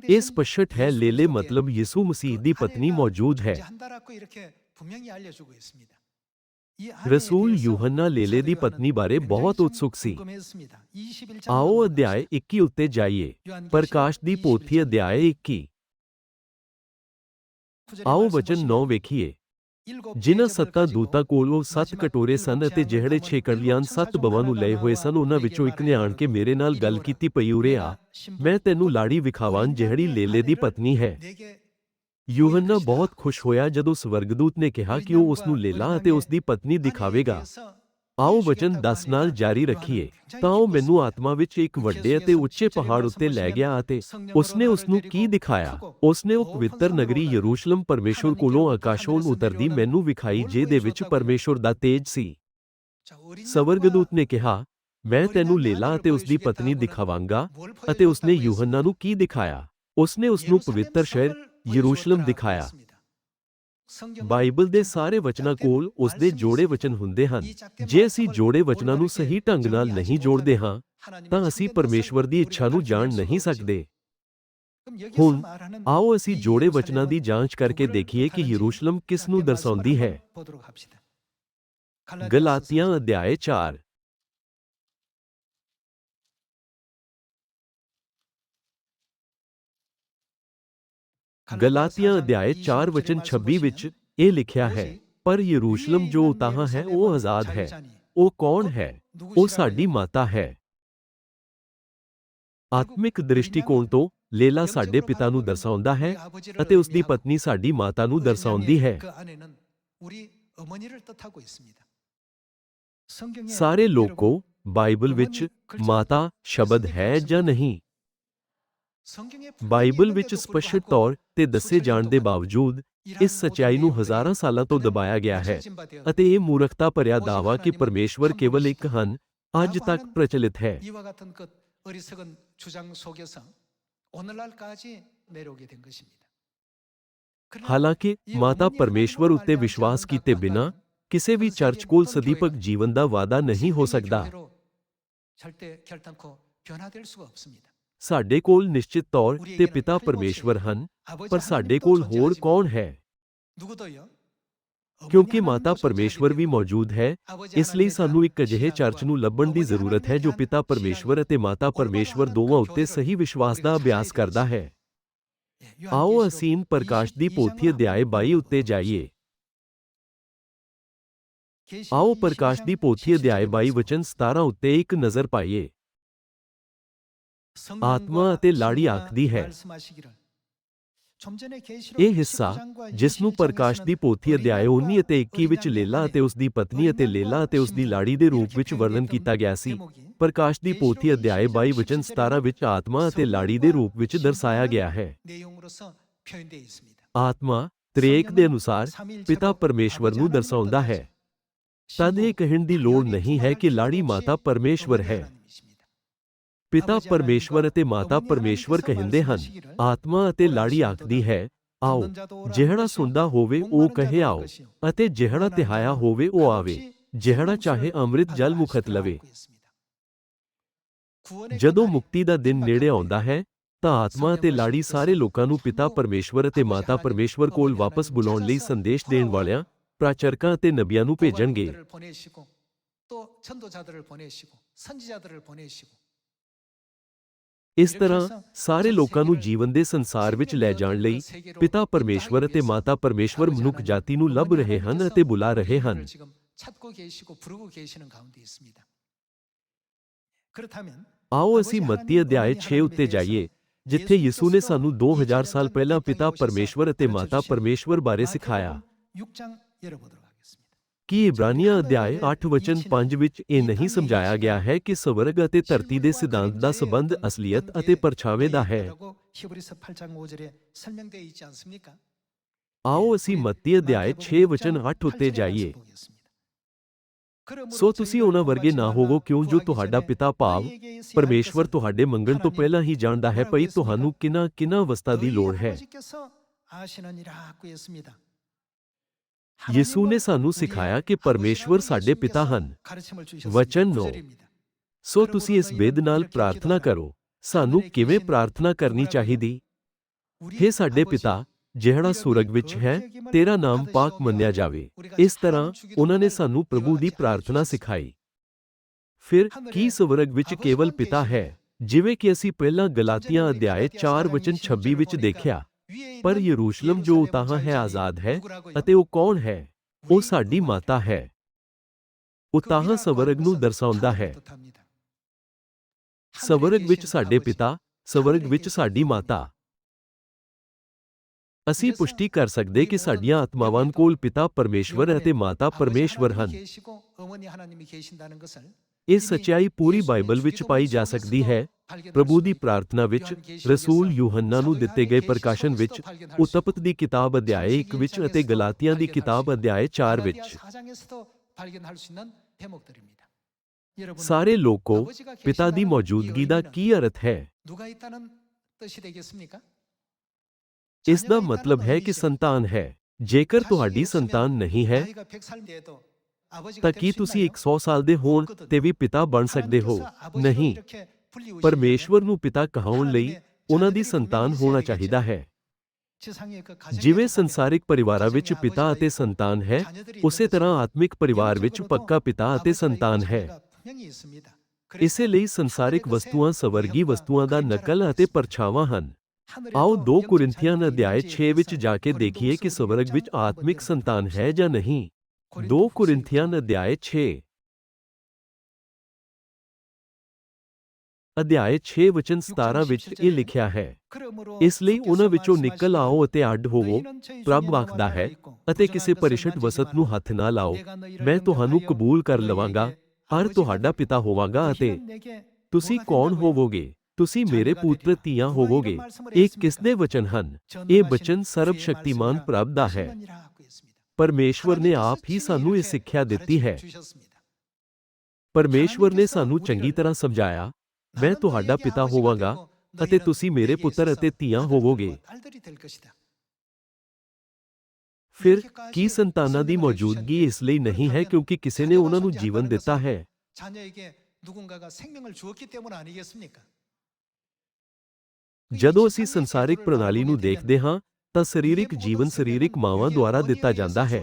ਇਹ ਸਪਸ਼ਟ ਹੈ ਲੇਲੇ ਮਤਲਬ ਯਿਸੂ ਮਸੀਹ ਦੀ ਪਤਨੀ ਮੌਜੂਦ ਹੈ। ਰਸੂਲ ਯੂਹੰਨਾ ਲੇਲੇ ਦੀ ਪਤਨੀ ਬਾਰੇ ਬਹੁਤ ਉਤਸੁਕ ਸੀ। ਆਓ ਅਧਿਆਇ 21 ਉੱਤੇ ਜਾਈਏ। ਪ੍ਰਕਾਸ਼ ਦੀ ਪੋਥੀ ਅਧਿਆਇ 21 ਆਓ ਵਚਨ 9 ਵੇਖੀਏ। ਜਿਨ੍ਹਾਂ ਸੱਤਾਂ ਦੂਤਾਂ ਕੋਲ ਉਹ ਸੱਤ ਕਟੋਰੇ ਸਨ ਅਤੇ ਜਿਹੜੇ ਛੇ ਕੜਲੀਆਂ ਸੱਤ ਬਵਾਂ ਨੂੰ ਲਏ ਹੋਏ ਸਨ ਉਹਨਾਂ ਵਿੱਚੋਂ ਇੱਕ ਨੇ ਆਣ ਕੇ ਮੇਰੇ ਨਾਲ ਗੱਲ ਕੀਤੀ ਪਈ ਉਰੇ ਆ। ਮੈਂ ਤੈਨੂੰ ਲਾੜੀ ਵਿਖਾਵਾਂ ਜਿਹੜੀ ਲੇਲੇ ਦੀ ਪਤਨੀ ਹੈ। ਯੂਹੰਨਾ ਬਹੁਤ ਖੁਸ਼ ਹੋਇਆ ਜਦੋਂ ਸਵਰਗਦੂਤ ਨੇ ਕਿਹਾ ਕਿ ਉਹ ਉਸ ਨੂੰ ਲੇਲਾ ਅਤੇ ਉਸ ਦੀ ਪਤਨੀ ਦਿਖਾਵੇਗਾ। ਆਓ ਵਚਨ 10 ਨਾਲ ਜਾਰੀ ਰੱਖੀਏ। ਤਾਂ ਉਹ ਮੈਨੂੰ ਆਤਮਾ ਵਿੱਚ ਇੱਕ ਵੱਡੇ ਅਤੇ ਉੱਚੇ ਪਹਾੜ ਉੱਤੇ ਲੈ ਗਿਆ ਅਤੇ ਉਸਨੇ ਉਸ ਨੂੰ ਕੀ ਦਿਖਾਇਆ? ਉਸਨੇ ਉਹ ਪਵਿੱਤਰ ਨਗਰੀ ਯਰੂਸ਼ਲਮ ਪਰਮੇਸ਼ਵਰ ਕੋਲੋਂ ਆਕਾਸ਼ੋਂ ਉਤਰਦੀ ਮੈਨੂੰ ਵਿਖਾਈ ਜਿਹਦੇ ਵਿੱਚ ਪਰਮੇਸ਼ਵਰ ਦਾ ਤੇਜ ਸੀ। ਸਵਰਗਦੂਤ ਨੇ ਕਿਹਾ ਮੈਂ ਤੈਨੂੰ ਲੇਲਾ ਅਤੇ ਉਸ ਦੀ ਪਤਨੀ ਦਿਖਾਵਾਂਗਾ ਅਤੇ ਉਸਨੇ ਯੂਹੰਨਾ ਨੂੰ ਕੀ ਦਿਖਾਇਆ? ਉਸਨੇ ਉਸ ਨੂੰ ਪਵਿੱਤਰ ਸ਼ਹਿਰ ਯਰੂਸ਼ਲਮ ਦਿਖਾਇਆ। ਬਾਈਬਲ ਦੇ ਸਾਰੇ ਵਚਨਾਂ ਕੋਲ ਉਸ ਦੇ ਜੋੜੇ ਵਚਨ ਹੁੰਦੇ ਹਨ। ਜੇ ਅਸੀਂ ਜੋੜੇ ਵਚਨਾਂ ਨੂੰ ਸਹੀ ਢੰਗ ਨਾਲ ਨਹੀਂ ਜੋੜਦੇ ਹਾਂ ਤਾਂ ਅਸੀਂ ਪਰਮੇਸ਼ਵਰ ਦੀ ਇੱਛਾ ਨੂੰ ਜਾਣ ਨਹੀਂ ਸਕਦੇ। ਹੁਣ ਆਓ ਅਸੀਂ ਜੋੜੇ ਵਚਨਾਂ ਦੀ ਜਾਂਚ ਕਰਕੇ ਦੇਖੀਏ ਕਿ ਯਰੂਸ਼ਲਮ ਕਿਸ ਨੂੰ ਦਰਸਾਉਂਦੀ ਹੈ। ਗਲਾਤੀਆਂ ਅਧਿਆਇ 4 ਗਲਾਤੀਆਂ ਅਧਿਆਇ 4 ਵਚਨ 26 ਵਿੱਚ ਇਹ ਲਿਖਿਆ ਹੈ ਪਰ ਯਰੂਸ਼ਲਮ ਜੋ ਉਤਾਹਾਂ ਹੈ ਉਹ ਆਜ਼ਾਦ ਹੈ ਉਹ ਕੌਣ ਹੈ ਉਹ ਸਾਡੀ ਮਾਤਾ ਹੈ ਆਤਮਿਕ ਦ੍ਰਿਸ਼ਟੀਕੋਣ ਤੋਂ ਲੇਲਾ ਸਾਡੇ ਪਿਤਾ ਨੂੰ ਦਰਸਾਉਂਦਾ ਹੈ ਅਤੇ ਉਸ ਦੀ ਪਤਨੀ ਸਾਡੀ ਮਾਤਾ ਨੂੰ ਦਰਸਾਉਂਦੀ ਹੈ ਸਾਰੇ ਲੋਕੋ ਬਾਈਬਲ ਵਿੱਚ ਮਾਤਾ ਸ਼ਬਦ ਹੈ ਜਾਂ ਨਹੀਂ ਬਾਈਬਲ ਵਿੱਚ ਸਪਸ਼ਟ ਤੌਰ ਤੇ ਦੱਸੇ ਜਾਣ ਦੇ ਬਾਵਜੂਦ ਇਸ ਸਚਾਈ ਨੂੰ ਹਜ਼ਾਰਾਂ ਸਾਲਾਂ ਤੋਂ ਦਬਾਇਆ ਗਿਆ ਹੈ ਅਤੇ ਇਹ ਮੂਰਖਤਾ ਭਰਿਆ ਦਾਵਾ ਕਿ ਪਰਮੇਸ਼ਵਰ ਕੇਵਲ ਇੱਕ ਹਨ ਅੱਜ ਤੱਕ ਪ੍ਰਚਲਿਤ ਹੈ 이와 같은 것 어리석은 주장 속에서 오늘날까지 내려오게 된 것입니다. 그러나 ਹਾਲਾਂਕਿ 이 ਮਾਤਾ 어머니 ਪਰਮੇਸ਼ਵਰ 하나님을 ਉੱਤੇ 대한 ਵਿਸ਼ਵਾਸ 결혼 ਕੀਤੇ 갖고 ਬਿਨਾਂ 한다면 ਕਿਸੇ ਵੀ 그것은 ਚਰਚ 세계 ਕੋਲ 모든 ਸਦੀਪਕ 교회가 ਜੀਵਨ ਦਾ ਵਾਅਦਾ ਨਹੀਂ ਹੋ 생명의 ਸਕਦਾ 교회로 절대 결단코 변화될 수가 없습니다. ਸਾਡੇ ਕੋਲ ਨਿਸ਼ਚਿਤ ਤੌਰ ਤੇ ਪਿਤਾ ਪਰਮੇਸ਼ਵਰ ਹਨ ਪਰ ਸਾਡੇ ਕੋਲ ਹੋਰ ਕੌਣ ਹੈ? ਕਿਉਂਕਿ ਮਾਤਾ ਪਰਮੇਸ਼ਵਰ ਵੀ ਮੌਜੂਦ ਹੈ ਇਸ ਲਈ ਸਾਨੂੰ ਇੱਕ ਅਜਿਹੇ ਚਰਚ ਨੂੰ ਲੱਭਣ ਦੀ ਜ਼ਰੂਰਤ ਹੈ ਜੋ ਪਿਤਾ ਪਰਮੇਸ਼ਵਰ ਅਤੇ ਮਾਤਾ ਪਰਮੇਸ਼ਵਰ ਦੋਵਾਂ ਉੱਤੇ ਸਹੀ ਵਿਸ਼ਵਾਸ ਦਾ ਅਭਿਆਸ ਕਰਦਾ ਹੈ। ਆਓ ਅਸੀਮ ਪ੍ਰਕਾਸ਼ ਦੀ ਪੋਥੀ ਅਧਿਆਇ 22 ਉੱਤੇ ਜਾਈਏ। ਆਓ ਪ੍ਰਕਾਸ਼ ਦੀ ਪੋਥੀ ਅਧਿਆਇ 22 ਵਚਨ 17 ਉੱਤੇ ਇੱਕ ਨਜ਼ਰ ਪਾਈਏ। ਆਤਮਾ ਅਤੇ ਲਾੜੀ ਆਖਦੀ ਹੈ ਇਹ ਹਿੱਸਾ ਜਿਸ ਨੂੰ ਪ੍ਰਕਾਸ਼ ਦੀ ਪੋਥੀ ਅਧਿਆਇ 19 ਅਤੇ 21 ਵਿੱਚ ਲੇਲਾ ਅਤੇ ਉਸ ਦੀ ਪਤਨੀ ਅਤੇ ਲੇਲਾ ਅਤੇ ਉਸ ਦੀ ਲਾੜੀ ਦੇ ਰੂਪ ਵਿੱਚ ਵਰਣਨ ਕੀਤਾ ਗਿਆ ਸੀ ਪ੍ਰਕਾਸ਼ ਦੀ ਪੋਥੀ ਅਧਿਆਇ 22 ਵਚਨ 17 ਵਿੱਚ ਆਤਮਾ ਅਤੇ ਲਾੜੀ ਦੇ ਰੂਪ ਵਿੱਚ ਦਰਸਾਇਆ ਗਿਆ ਹੈ ਆਤਮਾ ਤ੍ਰੇਕ ਦੇ ਅਨੁਸਾਰ ਪਿਤਾ ਪਰਮੇਸ਼ਵਰ ਨੂੰ ਦਰਸਾਉਂਦਾ ਹੈ ਤਦ ਇਹ ਕਹਿਣ ਦੀ ਲੋੜ ਨਹੀਂ ਹੈ ਕਿ ਲਾੜੀ ਮਾਤਾ ਪਰਮੇਸ਼ਵਰ ਹੈ ਪਿਤਾ ਪਰਮੇਸ਼ਵਰ ਅਤੇ ਮਾਤਾ ਪਰਮੇਸ਼ਵਰ ਕਹਿੰਦੇ ਹਨ ਆਤਮਾ ਅਤੇ ਲਾੜੀ ਆਖਦੀ ਹੈ ਆਓ ਜਿਹੜਾ ਸੁਣਦਾ ਹੋਵੇ ਉਹ ਕਹੇ ਆਓ ਅਤੇ ਜਿਹੜਾ ਤਿਹਾਇਆ ਹੋਵੇ ਉਹ ਆਵੇ ਜਿਹੜਾ ਚਾਹੇ ਅੰਮ੍ਰਿਤ ਜਲ ਮੁਖਤ ਲਵੇ। ਜਦੋਂ ਮੁਕਤੀ ਦਾ ਦਿਨ ਨੇੜੇ ਆਉਂਦਾ ਹੈ। ਤਾਂ ਆਤਮਾ ਅਤੇ ਲਾੜੀ ਸਾਰੇ ਲੋਕਾਂ ਨੂੰ ਪਿਤਾ ਪਰਮੇਸ਼ਵਰ ਅਤੇ ਮਾਤਾ ਪਰਮੇਸ਼ਵਰ ਕੋਲ ਵਾਪਸ ਬੁਲਾਉਣ ਲਈ ਸੰਦੇਸ਼ ਦੇਣ ਵਾਲਿਆਂ ਪ੍ਰਾਚਰਕਾਂ ਅਤੇ ਨਬੀਆਂ ਨੂੰ ਭੇਜਣਗੇ। ਇਸ ਤਰ੍ਹਾਂ ਸਾਰੇ ਲੋਕਾਂ ਨੂੰ ਜੀਵਨ ਦੇ ਸੰਸਾਰ ਵਿੱਚ ਲੈ ਜਾਣ ਲਈ ਪਿਤਾ ਪਰਮੇਸ਼ਵਰ ਅਤੇ ਮਾਤਾ ਪਰਮੇਸ਼ਵਰ ਮਨੁੱਖ ਜਾਤੀ ਨੂੰ ਲੱਭ ਰਹੇ ਹਨ ਅਤੇ ਬੁਲਾ ਰਹੇ ਹਨ 지금 찾고 계시고 부르고 계시는 가운데 있습니다. 그렇다면 ਆਓ ਅਸੀਂ ਮੱਤੀ ਅਧਿਆਏ 6 ਉੱਤੇ ਜਾਈਏ ਜਿੱਥੇ ਯਿਸੂ ਨੇ ਸਾਨੂੰ 2000 ਸਾਲ ਪਹਿਲਾਂ ਪਿਤਾ ਪਰਮੇਸ਼ਵਰ ਅਤੇ ਮਾਤਾ ਪਰਮੇਸ਼ਵਰ ਬਾਰੇ ਸਿਖਾਇਆ 6장 열어보도록 하겠습니다. ਕੀ ਇਬਰਾਨੀਆਂ ਅਧਿਆਇ 8 ਵਚਨ 5 ਵਿੱਚ ਇਹ ਨਹੀਂ ਸਮਝਾਇਆ ਗਿਆ ਹੈ ਕਿ ਸਵਰਗ ਅਤੇ ਧਰਤੀ ਦੇ ਸਿਧਾਂਤ ਦਾ ਸੰਬੰਧ ਅਸਲੀਅਤ ਅਤੇ ਪਰਛਾਵੇਂ ਦਾ ਹੈ। ਆਓ ਅਸੀਂ ਮੱਤੀ ਅਧਿਆਇ 6 ਵਚਨ 8 ਉੱਤੇ ਜਾਈਏ। ਸੋ ਤੁਸੀਂ ਉਹਨਾਂ ਵਰਗੇ ਨਾ ਹੋਵੋ ਕਿਉਂ ਜੋ ਤੁਹਾਡਾ ਪਿਤਾ ਭਾਵ ਪਰਮੇਸ਼ਵਰ ਤੁਹਾਡੇ ਮੰਗਣ ਤੋਂ ਪਹਿਲਾਂ ਹੀ ਜਾਣਦਾ ਹੈ ਭਈ ਤੁਹਾਨੂੰ ਕਿਨਾਂ ਕਿਨਾਂ ਅਵਸਥਾ ਦੀ ਲੋੜ ਹੈ। ਯਿਸੂ ਨੇ ਸਾਨੂੰ ਸਿਖਾਇਆ ਕਿ ਪਰਮੇਸ਼ਵਰ ਸਾਡੇ ਪਿਤਾ ਹਨ। ਵਚਨ ਨੌ। ਸੋ ਤੁਸੀਂ ਇਸ ਬੇਦ ਨਾਲ ਪ੍ਰਾਰਥਨਾ ਕਰੋ। ਸਾਨੂੰ ਕਿਵੇਂ ਪ੍ਰਾਰਥਨਾ ਕਰਨੀ ਚਾਹੀਦੀ? ਹੈ ਸਾਡੇ ਪਿਤਾ, ਜਿਹੜਾ ਸੁਰਗ ਵਿੱਚ ਹੈ, ਤੇਰਾ ਨਾਮ ਪਾਕ ਮੰਨਿਆ ਜਾਵੇ। ਇਸ ਤਰ੍ਹਾਂ ਉਹਨਾਂ ਨੇ ਸਾਨੂੰ ਪ੍ਰਭੂ ਦੀ ਪ੍ਰਾਰਥਨਾ ਸਿਖਾਈ। ਫਿਰ ਕੀ ਸਵਰਗ ਵਿੱਚ ਕੇਵਲ ਪਿਤਾ ਹੈ? ਜਿਵੇਂ ਕਿ ਅਸੀਂ ਪਹਿਲਾਂ ਗਲਾਤੀਆਂ ਅਧਿਆਏ 4 ਵਚਨ 26 ਵਿੱਚ ਦੇਖਿਆ। ਪਰ ਯਰੂਸ਼ਲਮ ਜੋ ਉਤਾਹਾਂ ਹੈ ਆਜ਼ਾਦ ਹੈ ਅਤੇ ਉਹ ਕੌਣ ਹੈ ਉਹ ਸਾਡੀ ਮਾਤਾ ਹੈ ਉਤਾਹਾਂ ਸਵਰਗ ਨੂੰ ਦਰਸਾਉਂਦਾ ਹੈ ਸਵਰਗ ਵਿੱਚ ਸਾਡੇ ਪਿਤਾ ਸਵਰਗ ਵਿੱਚ ਸਾਡੀ ਮਾਤਾ ਅਸੀਂ ਪੁਸ਼ਟੀ ਕਰ ਸਕਦੇ ਕਿ ਸਾਡੀਆਂ ਆਤਮਾਵਾਂ ਕੋਲ ਪਿਤਾ ਪਰਮੇਸ਼ਵਰ ਅਤੇ ਮਾਤਾ ਪਰਮੇਸ਼ਵਰ ਹਨ ਇਹ ਸੱਚਾਈ ਪੂਰੀ ਬਾਈਬਲ ਵਿੱਚ ਪਾਈ ਜਾ ਸਕਦੀ ਹੈ। ਪ੍ਰਭੂ ਦੀ ਪ੍ਰਾਰਥਨਾ ਵਿੱਚ ਰਸੂਲ ਯੂਹੰਨਾ ਨੂੰ ਦਿੱਤੇ ਗਏ ਪ੍ਰਕਾਸ਼ਨ ਵਿੱਚ ਉਤਪਤ ਦੀ ਕਿਤਾਬ ਅਧਿਆਏ 1 ਵਿੱਚ ਅਤੇ ਗਲਾਤੀਆਂ ਦੀ ਕਿਤਾਬ ਅਧਿਆਏ 4 ਵਿੱਚ। ਸਾਰੇ ਲੋਕੋ, ਪਿਤਾ ਦੀ ਮੌਜੂਦਗੀ ਦਾ ਕੀ ਅਰਥ ਹੈ? ਇਸ ਦਾ ਮਤਲਬ ਹੈ ਕਿ ਸੰਤਾਨ ਹੈ। ਜੇਕਰ ਤੁਹਾਡੀ ਸੰਤਾਨ ਨਹੀਂ ਹੈ ਤਾਂ ਕੀ ਤੁਸੀਂ 100 ਸਾਲ ਦੇ ਹੋਣ ਤੇ ਵੀ ਪਿਤਾ ਬਣ ਸਕਦੇ ਹੋ? ਨਹੀਂ। ਪਰਮੇਸ਼ਵਰ ਨੂੰ ਪਿਤਾ ਕਹਾਉਣ ਲਈ ਉਹਨਾਂ ਦੀ ਸੰਤਾਨ ਹੋਣਾ ਚਾਹੀਦਾ ਹੈ। ਜਿਵੇਂ ਸੰਸਾਰਿਕ ਪਰਿਵਾਰਾਂ ਵਿੱਚ ਪਿਤਾ ਅਤੇ ਸੰਤਾਨ ਹੈ, ਉਸੇ ਤਰ੍ਹਾਂ ਆਤਮਿਕ ਪਰਿਵਾਰ ਵਿੱਚ ਪੱਕਾ ਪਿਤਾ ਅਤੇ ਸੰਤਾਨ ਹੈ। ਇਸੇ ਲਈ ਸੰਸਾਰਿਕ ਵਸਤੂਆਂ ਸਵਰਗੀ ਵਸਤੂਆਂ ਦਾ ਨਕਲ ਅਤੇ ਪਰਛਾਵਾਂ ਹਨ। ਆਓ 2 ਕੁਰਿੰਥੀਆਂ ਅਧਿਆਏ 6 ਵਿੱਚ ਜਾ ਕੇ ਦੇਖੀਏ ਕਿ ਸਵਰਗ ਵਿੱਚ ਆਤਮਿਕ ਸੰਤਾਨ ਹੈ ਜਾਂ ਨਹੀਂ। 2 ਕੁਰਿੰਥੀਆਂ ਅਧਿਆਏ 6 ਅਧਿਆਏ 6 ਵਚਨ 17 ਵਿੱਚ ਇਹ ਲਿਖਿਆ ਹੈ ਇਸ ਲਈ ਉਹਨਾਂ ਵਿੱਚੋਂ ਨਿਕਲ ਆਓ ਅਤੇ ਅੱਡ ਹੋਵੋ ਪ੍ਰਭ ਆਖਦਾ ਹੈ ਅਤੇ ਕਿਸੇ ਪਰਿਸ਼ਟ ਵਸਤ ਨੂੰ ਹੱਥ ਨਾ ਲਾਓ ਮੈਂ ਤੁਹਾਨੂੰ ਕਬੂਲ ਕਰ ਲਵਾਂਗਾ ਹਰ ਤੁਹਾਡਾ ਪਿਤਾ ਹੋਵਾਂਗਾ ਅਤੇ ਤੁਸੀਂ ਕੌਣ ਹੋਵੋਗੇ ਤੁਸੀਂ ਮੇਰੇ ਪੁੱਤਰ ਧੀਆਂ ਹੋਵੋਗੇ ਇਹ ਕਿਸ ਦੇ ਵਚਨ ਹਨ ਇਹ ਬਚਨ ਸਰਬ ਸ਼ਕਤੀਮਾਨ ਪ੍ਰਭ ਦਾ ਹੈ परमेश्वर ने आप ही सानू यह सिक्ख्या दिती है। परमेश्वर ने सानू चंगी तरह समझाया। मैं तुहाडा पिता होवांगा अते तुसी मेरे पुत्र अते तियाँ होवोगे। फिर की संताना की मौजूदगी इसलिए नहीं है क्योंकि किसी ने उन्होंने जीवन दिता है। जदों असी संसारिक प्रणाली नु देखते हाँ ਤਾਂ ਸਰੀਰਕ ਜੀਵਨ ਸਰੀਰਕ ਮਾਵਾਂ ਦੁਆਰਾ ਦਿੱਤਾ ਜਾਂਦਾ ਹੈ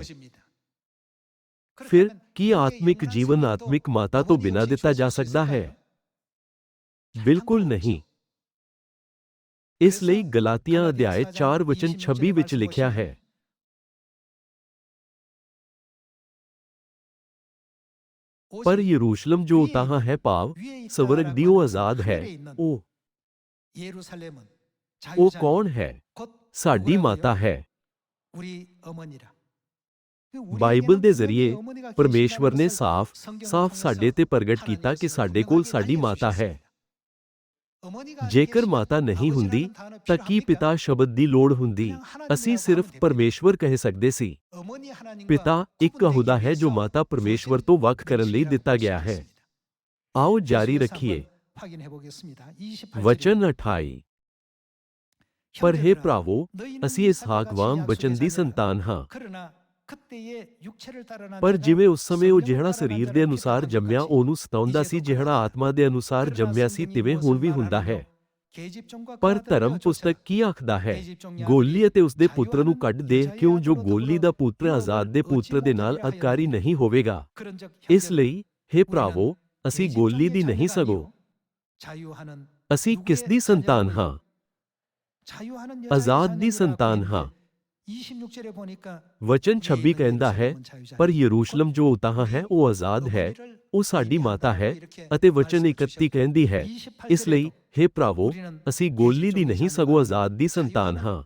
ਫਿਰ ਕੀ ਆਤਮਿਕ ਜੀਵਨ ਆਤਮਿਕ ਮਾਤਾ ਤੋਂ ਬਿਨਾਂ ਦਿੱਤਾ ਜਾ ਸਕਦਾ ਹੈ ਬਿਲਕੁਲ ਨਹੀਂ ਇਸ ਲਈ ਗਲਾਤੀਆਂ ਅਧਿਆਇ 4 ਵਚਨ 26 ਵਿੱਚ ਲਿਖਿਆ ਹੈ ਪਰ ਯਰੂਸ਼ਲਮ ਜੋ ਉਤਾਹਾਂ ਹੈ ਭਾਵ ਸਵਰਗ ਦੀ ਉਹ ਆਜ਼ਾਦ ਹੈ ਉਹ ਉਹ ਕੌਣ ਹੈ ਸਾਡੀ ਮਾਤਾ ਹੈ ਬਾਈਬਲ ਦੇ ਜ਼ਰੀਏ ਪਰਮੇਸ਼ਵਰ ਨੇ ਸਾਫ਼ ਸਾਫ਼ ਸਾਡੇ ਤੇ ਪ੍ਰਗਟ ਕੀਤਾ ਕਿ ਸਾਡੇ ਕੋਲ ਸਾਡੀ ਮਾਤਾ ਹੈ ਜੇਕਰ ਮਾਤਾ ਨਹੀਂ ਹੁੰਦੀ ਤਾਂ ਕੀ ਪਿਤਾ ਸ਼ਬਦ ਦੀ ਲੋੜ ਹੁੰਦੀ ਅਸੀਂ ਸਿਰਫ ਪਰਮੇਸ਼ਵਰ ਕਹਿ ਸਕਦੇ ਸੀ ਪਿਤਾ ਇੱਕ ਕਹੁਦਾ ਹੈ ਜੋ ਮਾਤਾ ਪਰਮੇਸ਼ਵਰ ਤੋਂ ਵੱਖ ਕਰਨ ਲਈ ਦਿੱਤਾ ਗਿਆ ਹੈ ਆਓ ਜਾਰੀ ਰੱਖੀਏ ਵਚਨ 28 ਪਰ ਹੈ ਭਰਾਵੋ ਅਸੀਂ ਇਸਹਾਕ ਵਾਂਗ ਬਚਨ ਦੀ ਸੰਤਾਨ ਹਾਂ ਪਰ ਜਿਵੇਂ ਉਸ ਸਮੇਂ ਉਹ ਜਿਹੜਾ ਸਰੀਰ ਦੇ ਅਨੁਸਾਰ ਜੰਮਿਆ ਉਹਨੂੰ ਸਤਾਉਂਦਾ ਸੀ ਜਿਹੜਾ ਆਤਮਾ ਦੇ ਅਨੁਸਾਰ ਜੰਮਿਆ ਸੀ ਤਿਵੇਂ ਹੁਣ ਵੀ ਹੁੰਦਾ ਹੈ ਪਰ ਧਰਮ ਪੁਸਤਕ ਕੀ ਆਖਦਾ ਹੈ ਗੋਲੀ ਅਤੇ ਉਸ ਦੇ ਪੁੱਤਰ ਨੂੰ ਕੱਢ ਦੇ ਕਿਉਂ ਜੋ ਗੋਲੀ ਦਾ ਪੁੱਤਰ ਆਜ਼ਾਦ ਦੇ ਪੁੱਤਰ ਦੇ ਨਾਲ ਅਧਿਕਾਰੀ ਨਹੀਂ ਹੋਵੇਗਾ ਇਸ ਲਈ ਹੈ ਭਰਾਵੋ ਅਸੀਂ ਗੋਲੀ ਦੀ ਨਹੀਂ ਸਗੋ ਅਸੀਂ ਕਿਸ ਦੀ ਸੰਤਾਨ ਹਾਂ ਆਜ਼ਾਦ ਦੀ ਸੰਤਾਨ ਹਾਂ ਵਚਨ 26 ਕਹਿੰਦਾ ਹੈ ਪਰ ਯਰੂਸ਼ਲਮ ਜੋ ਉਤਾਹਾਂ ਹੈ ਉਹ ਆਜ਼ਾਦ ਹੈ ਉਹ ਸਾਡੀ ਮਾਤਾ ਹੈ ਅਤੇ ਵਚਨ 31 ਕਹਿੰਦੀ ਹੈ ਇਸ ਲਈ ਹੈ ਭਰਾਵੋ ਅਸੀਂ ਗੋਲੀ ਦੀ ਨਹੀਂ ਸਗੋ ਆਜ਼ਾਦ ਦੀ ਸੰਤਾਨ ਹਾਂ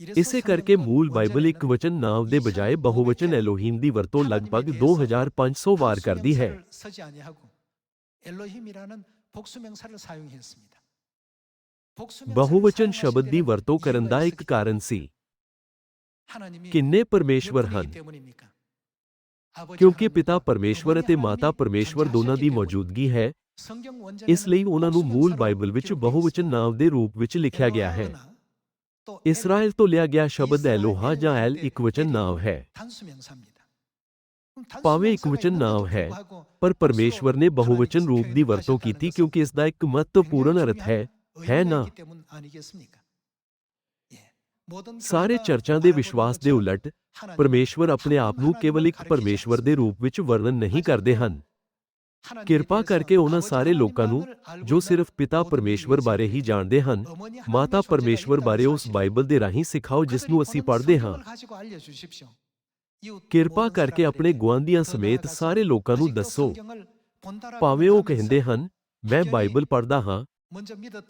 ਇਸੇ ਕਰਕੇ ਮੂਲ ਬਾਈਬਲ ਇੱਕ ਵਚਨ ਨਾਮ ਦੇ ਬਜਾਏ ਬਹੁਵਚਨ ਐਲੋਹੀਮ ਦੀ ਵਰਤੋਂ ਲਗਭਗ 2500 ਵਾਰ ਕਰਦੀ ਹੈ ਬਹੁਵਚਨ ਸ਼ਬਦ ਦੀ ਵਰਤੋਂ ਕਰਨ ਦਾ ਇੱਕ ਕਾਰਨ ਸੀ ਕਿੰਨੇ ਪਰਮੇਸ਼ਵਰ ਹਨ ਕਿਉਂਕਿ ਪਿਤਾ ਪਰਮੇਸ਼ਵਰ ਅਤੇ ਮਾਤਾ ਪਰਮੇਸ਼ਵਰ ਦੋਨਾਂ ਦੀ ਮੌਜੂਦਗੀ ਹੈ ਇਸ ਲਈ ਉਹਨਾਂ ਨੂੰ ਮੂਲ ਬਾਈਬਲ ਵਿੱਚ ਬਹੁਵਚਨ ਨਾਮ ਦੇ ਰੂਪ ਵਿੱਚ ਲਿਖਿਆ ਗਿਆ ਹੈ ਇਸਰਾਇਲ ਤੋਂ ਲਿਆ ਗਿਆ ਸ਼ਬਦ ਐਲੋਹਾ ਜਾਂ ਐਲ ਇਕਵਚਨ ਨਾਮ ਹੈ ਭਾਵੇਂ ਇਕਵਚਨ ਨਾਮ ਹੈ ਪਰ ਪਰਮੇਸ਼ਵਰ ਨੇ ਬਹੁਵਚਨ ਰੂਪ ਦੀ ਵਰਤੋਂ ਕੀਤੀ ਕਿਉਂਕਿ ਇਸ ਦਾ ਇੱਕ ਮਹੱਤਵਪੂਰਨ ਅਰਥ ਹੈ ਹੈ ਨਾ? ਸਾਰੇ ਚਰਚਾਂ ਦੇ ਵਿਸ਼ਵਾਸ ਦੇ ਉਲਟ ਪਰਮੇਸ਼ਵਰ ਆਪਣੇ ਆਪ ਨੂੰ ਕੇਵਲ ਇੱਕ ਪਰਮੇਸ਼ਵਰ ਦੇ ਰੂਪ ਵਿੱਚ ਵਰਣਨ ਨਹੀਂ ਕਰਦੇ ਹਨ। ਕਿਰਪਾ ਕਰਕੇ ਉਹਨਾਂ ਸਾਰੇ ਲੋਕਾਂ ਨੂੰ ਜੋ ਸਿਰਫ ਪਿਤਾ ਪਰਮੇਸ਼ਵਰ ਬਾਰੇ ਹੀ ਜਾਣਦੇ ਹਨ ਮਾਤਾ ਪਰਮੇਸ਼ਵਰ ਬਾਰੇ ਉਸ ਬਾਈਬਲ ਦੇ ਰਾਹੀਂ ਸਿਖਾਓ ਜਿਸ ਨੂੰ ਅਸੀਂ ਪੜ੍ਹਦੇ ਹਾਂ। ਕਿਰਪਾ ਕਰਕੇ ਆਪਣੇ ਗੁਆਂਢੀਆਂ ਸਮੇਤ ਸਾਰੇ ਲੋਕਾਂ ਨੂੰ ਦੱਸੋ ਭਾਵੇਂ ਉਹ ਕਹਿੰਦੇ ਹਨ ਮੈਂ ਬਾਈਬਲ ਪੜ੍ਹਦਾ ਹਾਂ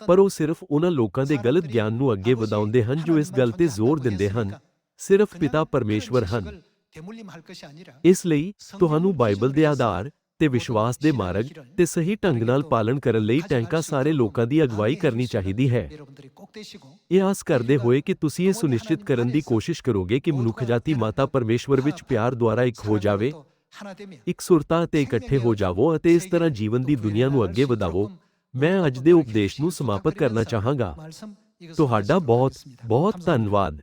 ਪਰ ਉਹ ਸਿਰਫ ਉਹਨਾਂ ਲੋਕਾਂ ਦੇ ਗਲਤ ਗਿਆਨ ਨੂੰ ਅੱਗੇ ਵਧਾਉਂਦੇ ਹਨ ਜੋ ਇਸ ਗੱਲ ਤੇ ਜ਼ੋਰ ਦਿੰਦੇ ਹਨ। ਸਿਰਫ ਪਿਤਾ ਪਰਮੇਸ਼ਵਰ ਹਨ। ਇਸ ਲਈ ਤੁਹਾਨੂੰ ਬਾਈਬਲ ਦੇ ਆਧਾਰ ਤੇ ਵਿਸ਼ਵਾਸ ਦੇ ਮਾਰਗ ਤੇ ਸਹੀ ਢੰਗ ਨਾਲ ਪਾਲਣ ਕਰਨ ਲਈ ਟੈਂਕਾ ਸਾਰੇ ਲੋਕਾਂ ਦੀ ਅਗਵਾਈ ਕਰਨੀ ਚਾਹੀਦੀ ਹੈ। ਇਹ ਆਸ ਕਰਦੇ ਹੋਏ ਕਿ ਤੁਸੀਂ ਇਹ ਸੁਨਿਸ਼ਚਿਤ ਕਰਨ ਦੀ ਕੋਸ਼ਿਸ਼ ਕਰੋਗੇ ਕਿ ਮਨੁੱਖਜਾਤੀ ਮਾਤਾ ਪਰਮੇਸ਼ਵਰ ਵਿੱਚ ਪਿਆਰ ਦੁਆਰਾ ਇੱਕ ਹੋ ਜਾਵੇ ਇੱਕ ਸੁਰਤਾ ਤੇ ਇਕੱਠੇ ਹੋ ਜਾਵੋ ਅਤੇ ਇਸ ਤਰ੍ਹਾਂ ਜੀਵਨ ਦੀ ਦੁਨੀਆ ਨੂੰ ਅੱਗੇ ਵਧਾਵੋ। ਮੈਂ ਅੱਜ ਦੇ ਉਪਦੇਸ਼ ਨੂੰ ਸਮਾਪਤ ਕਰਨਾ ਚਾਹਾਂਗਾ। ਤੁਹਾਡਾ ਬਹੁਤ ਬਹੁਤ ਧੰਨਵਾਦ।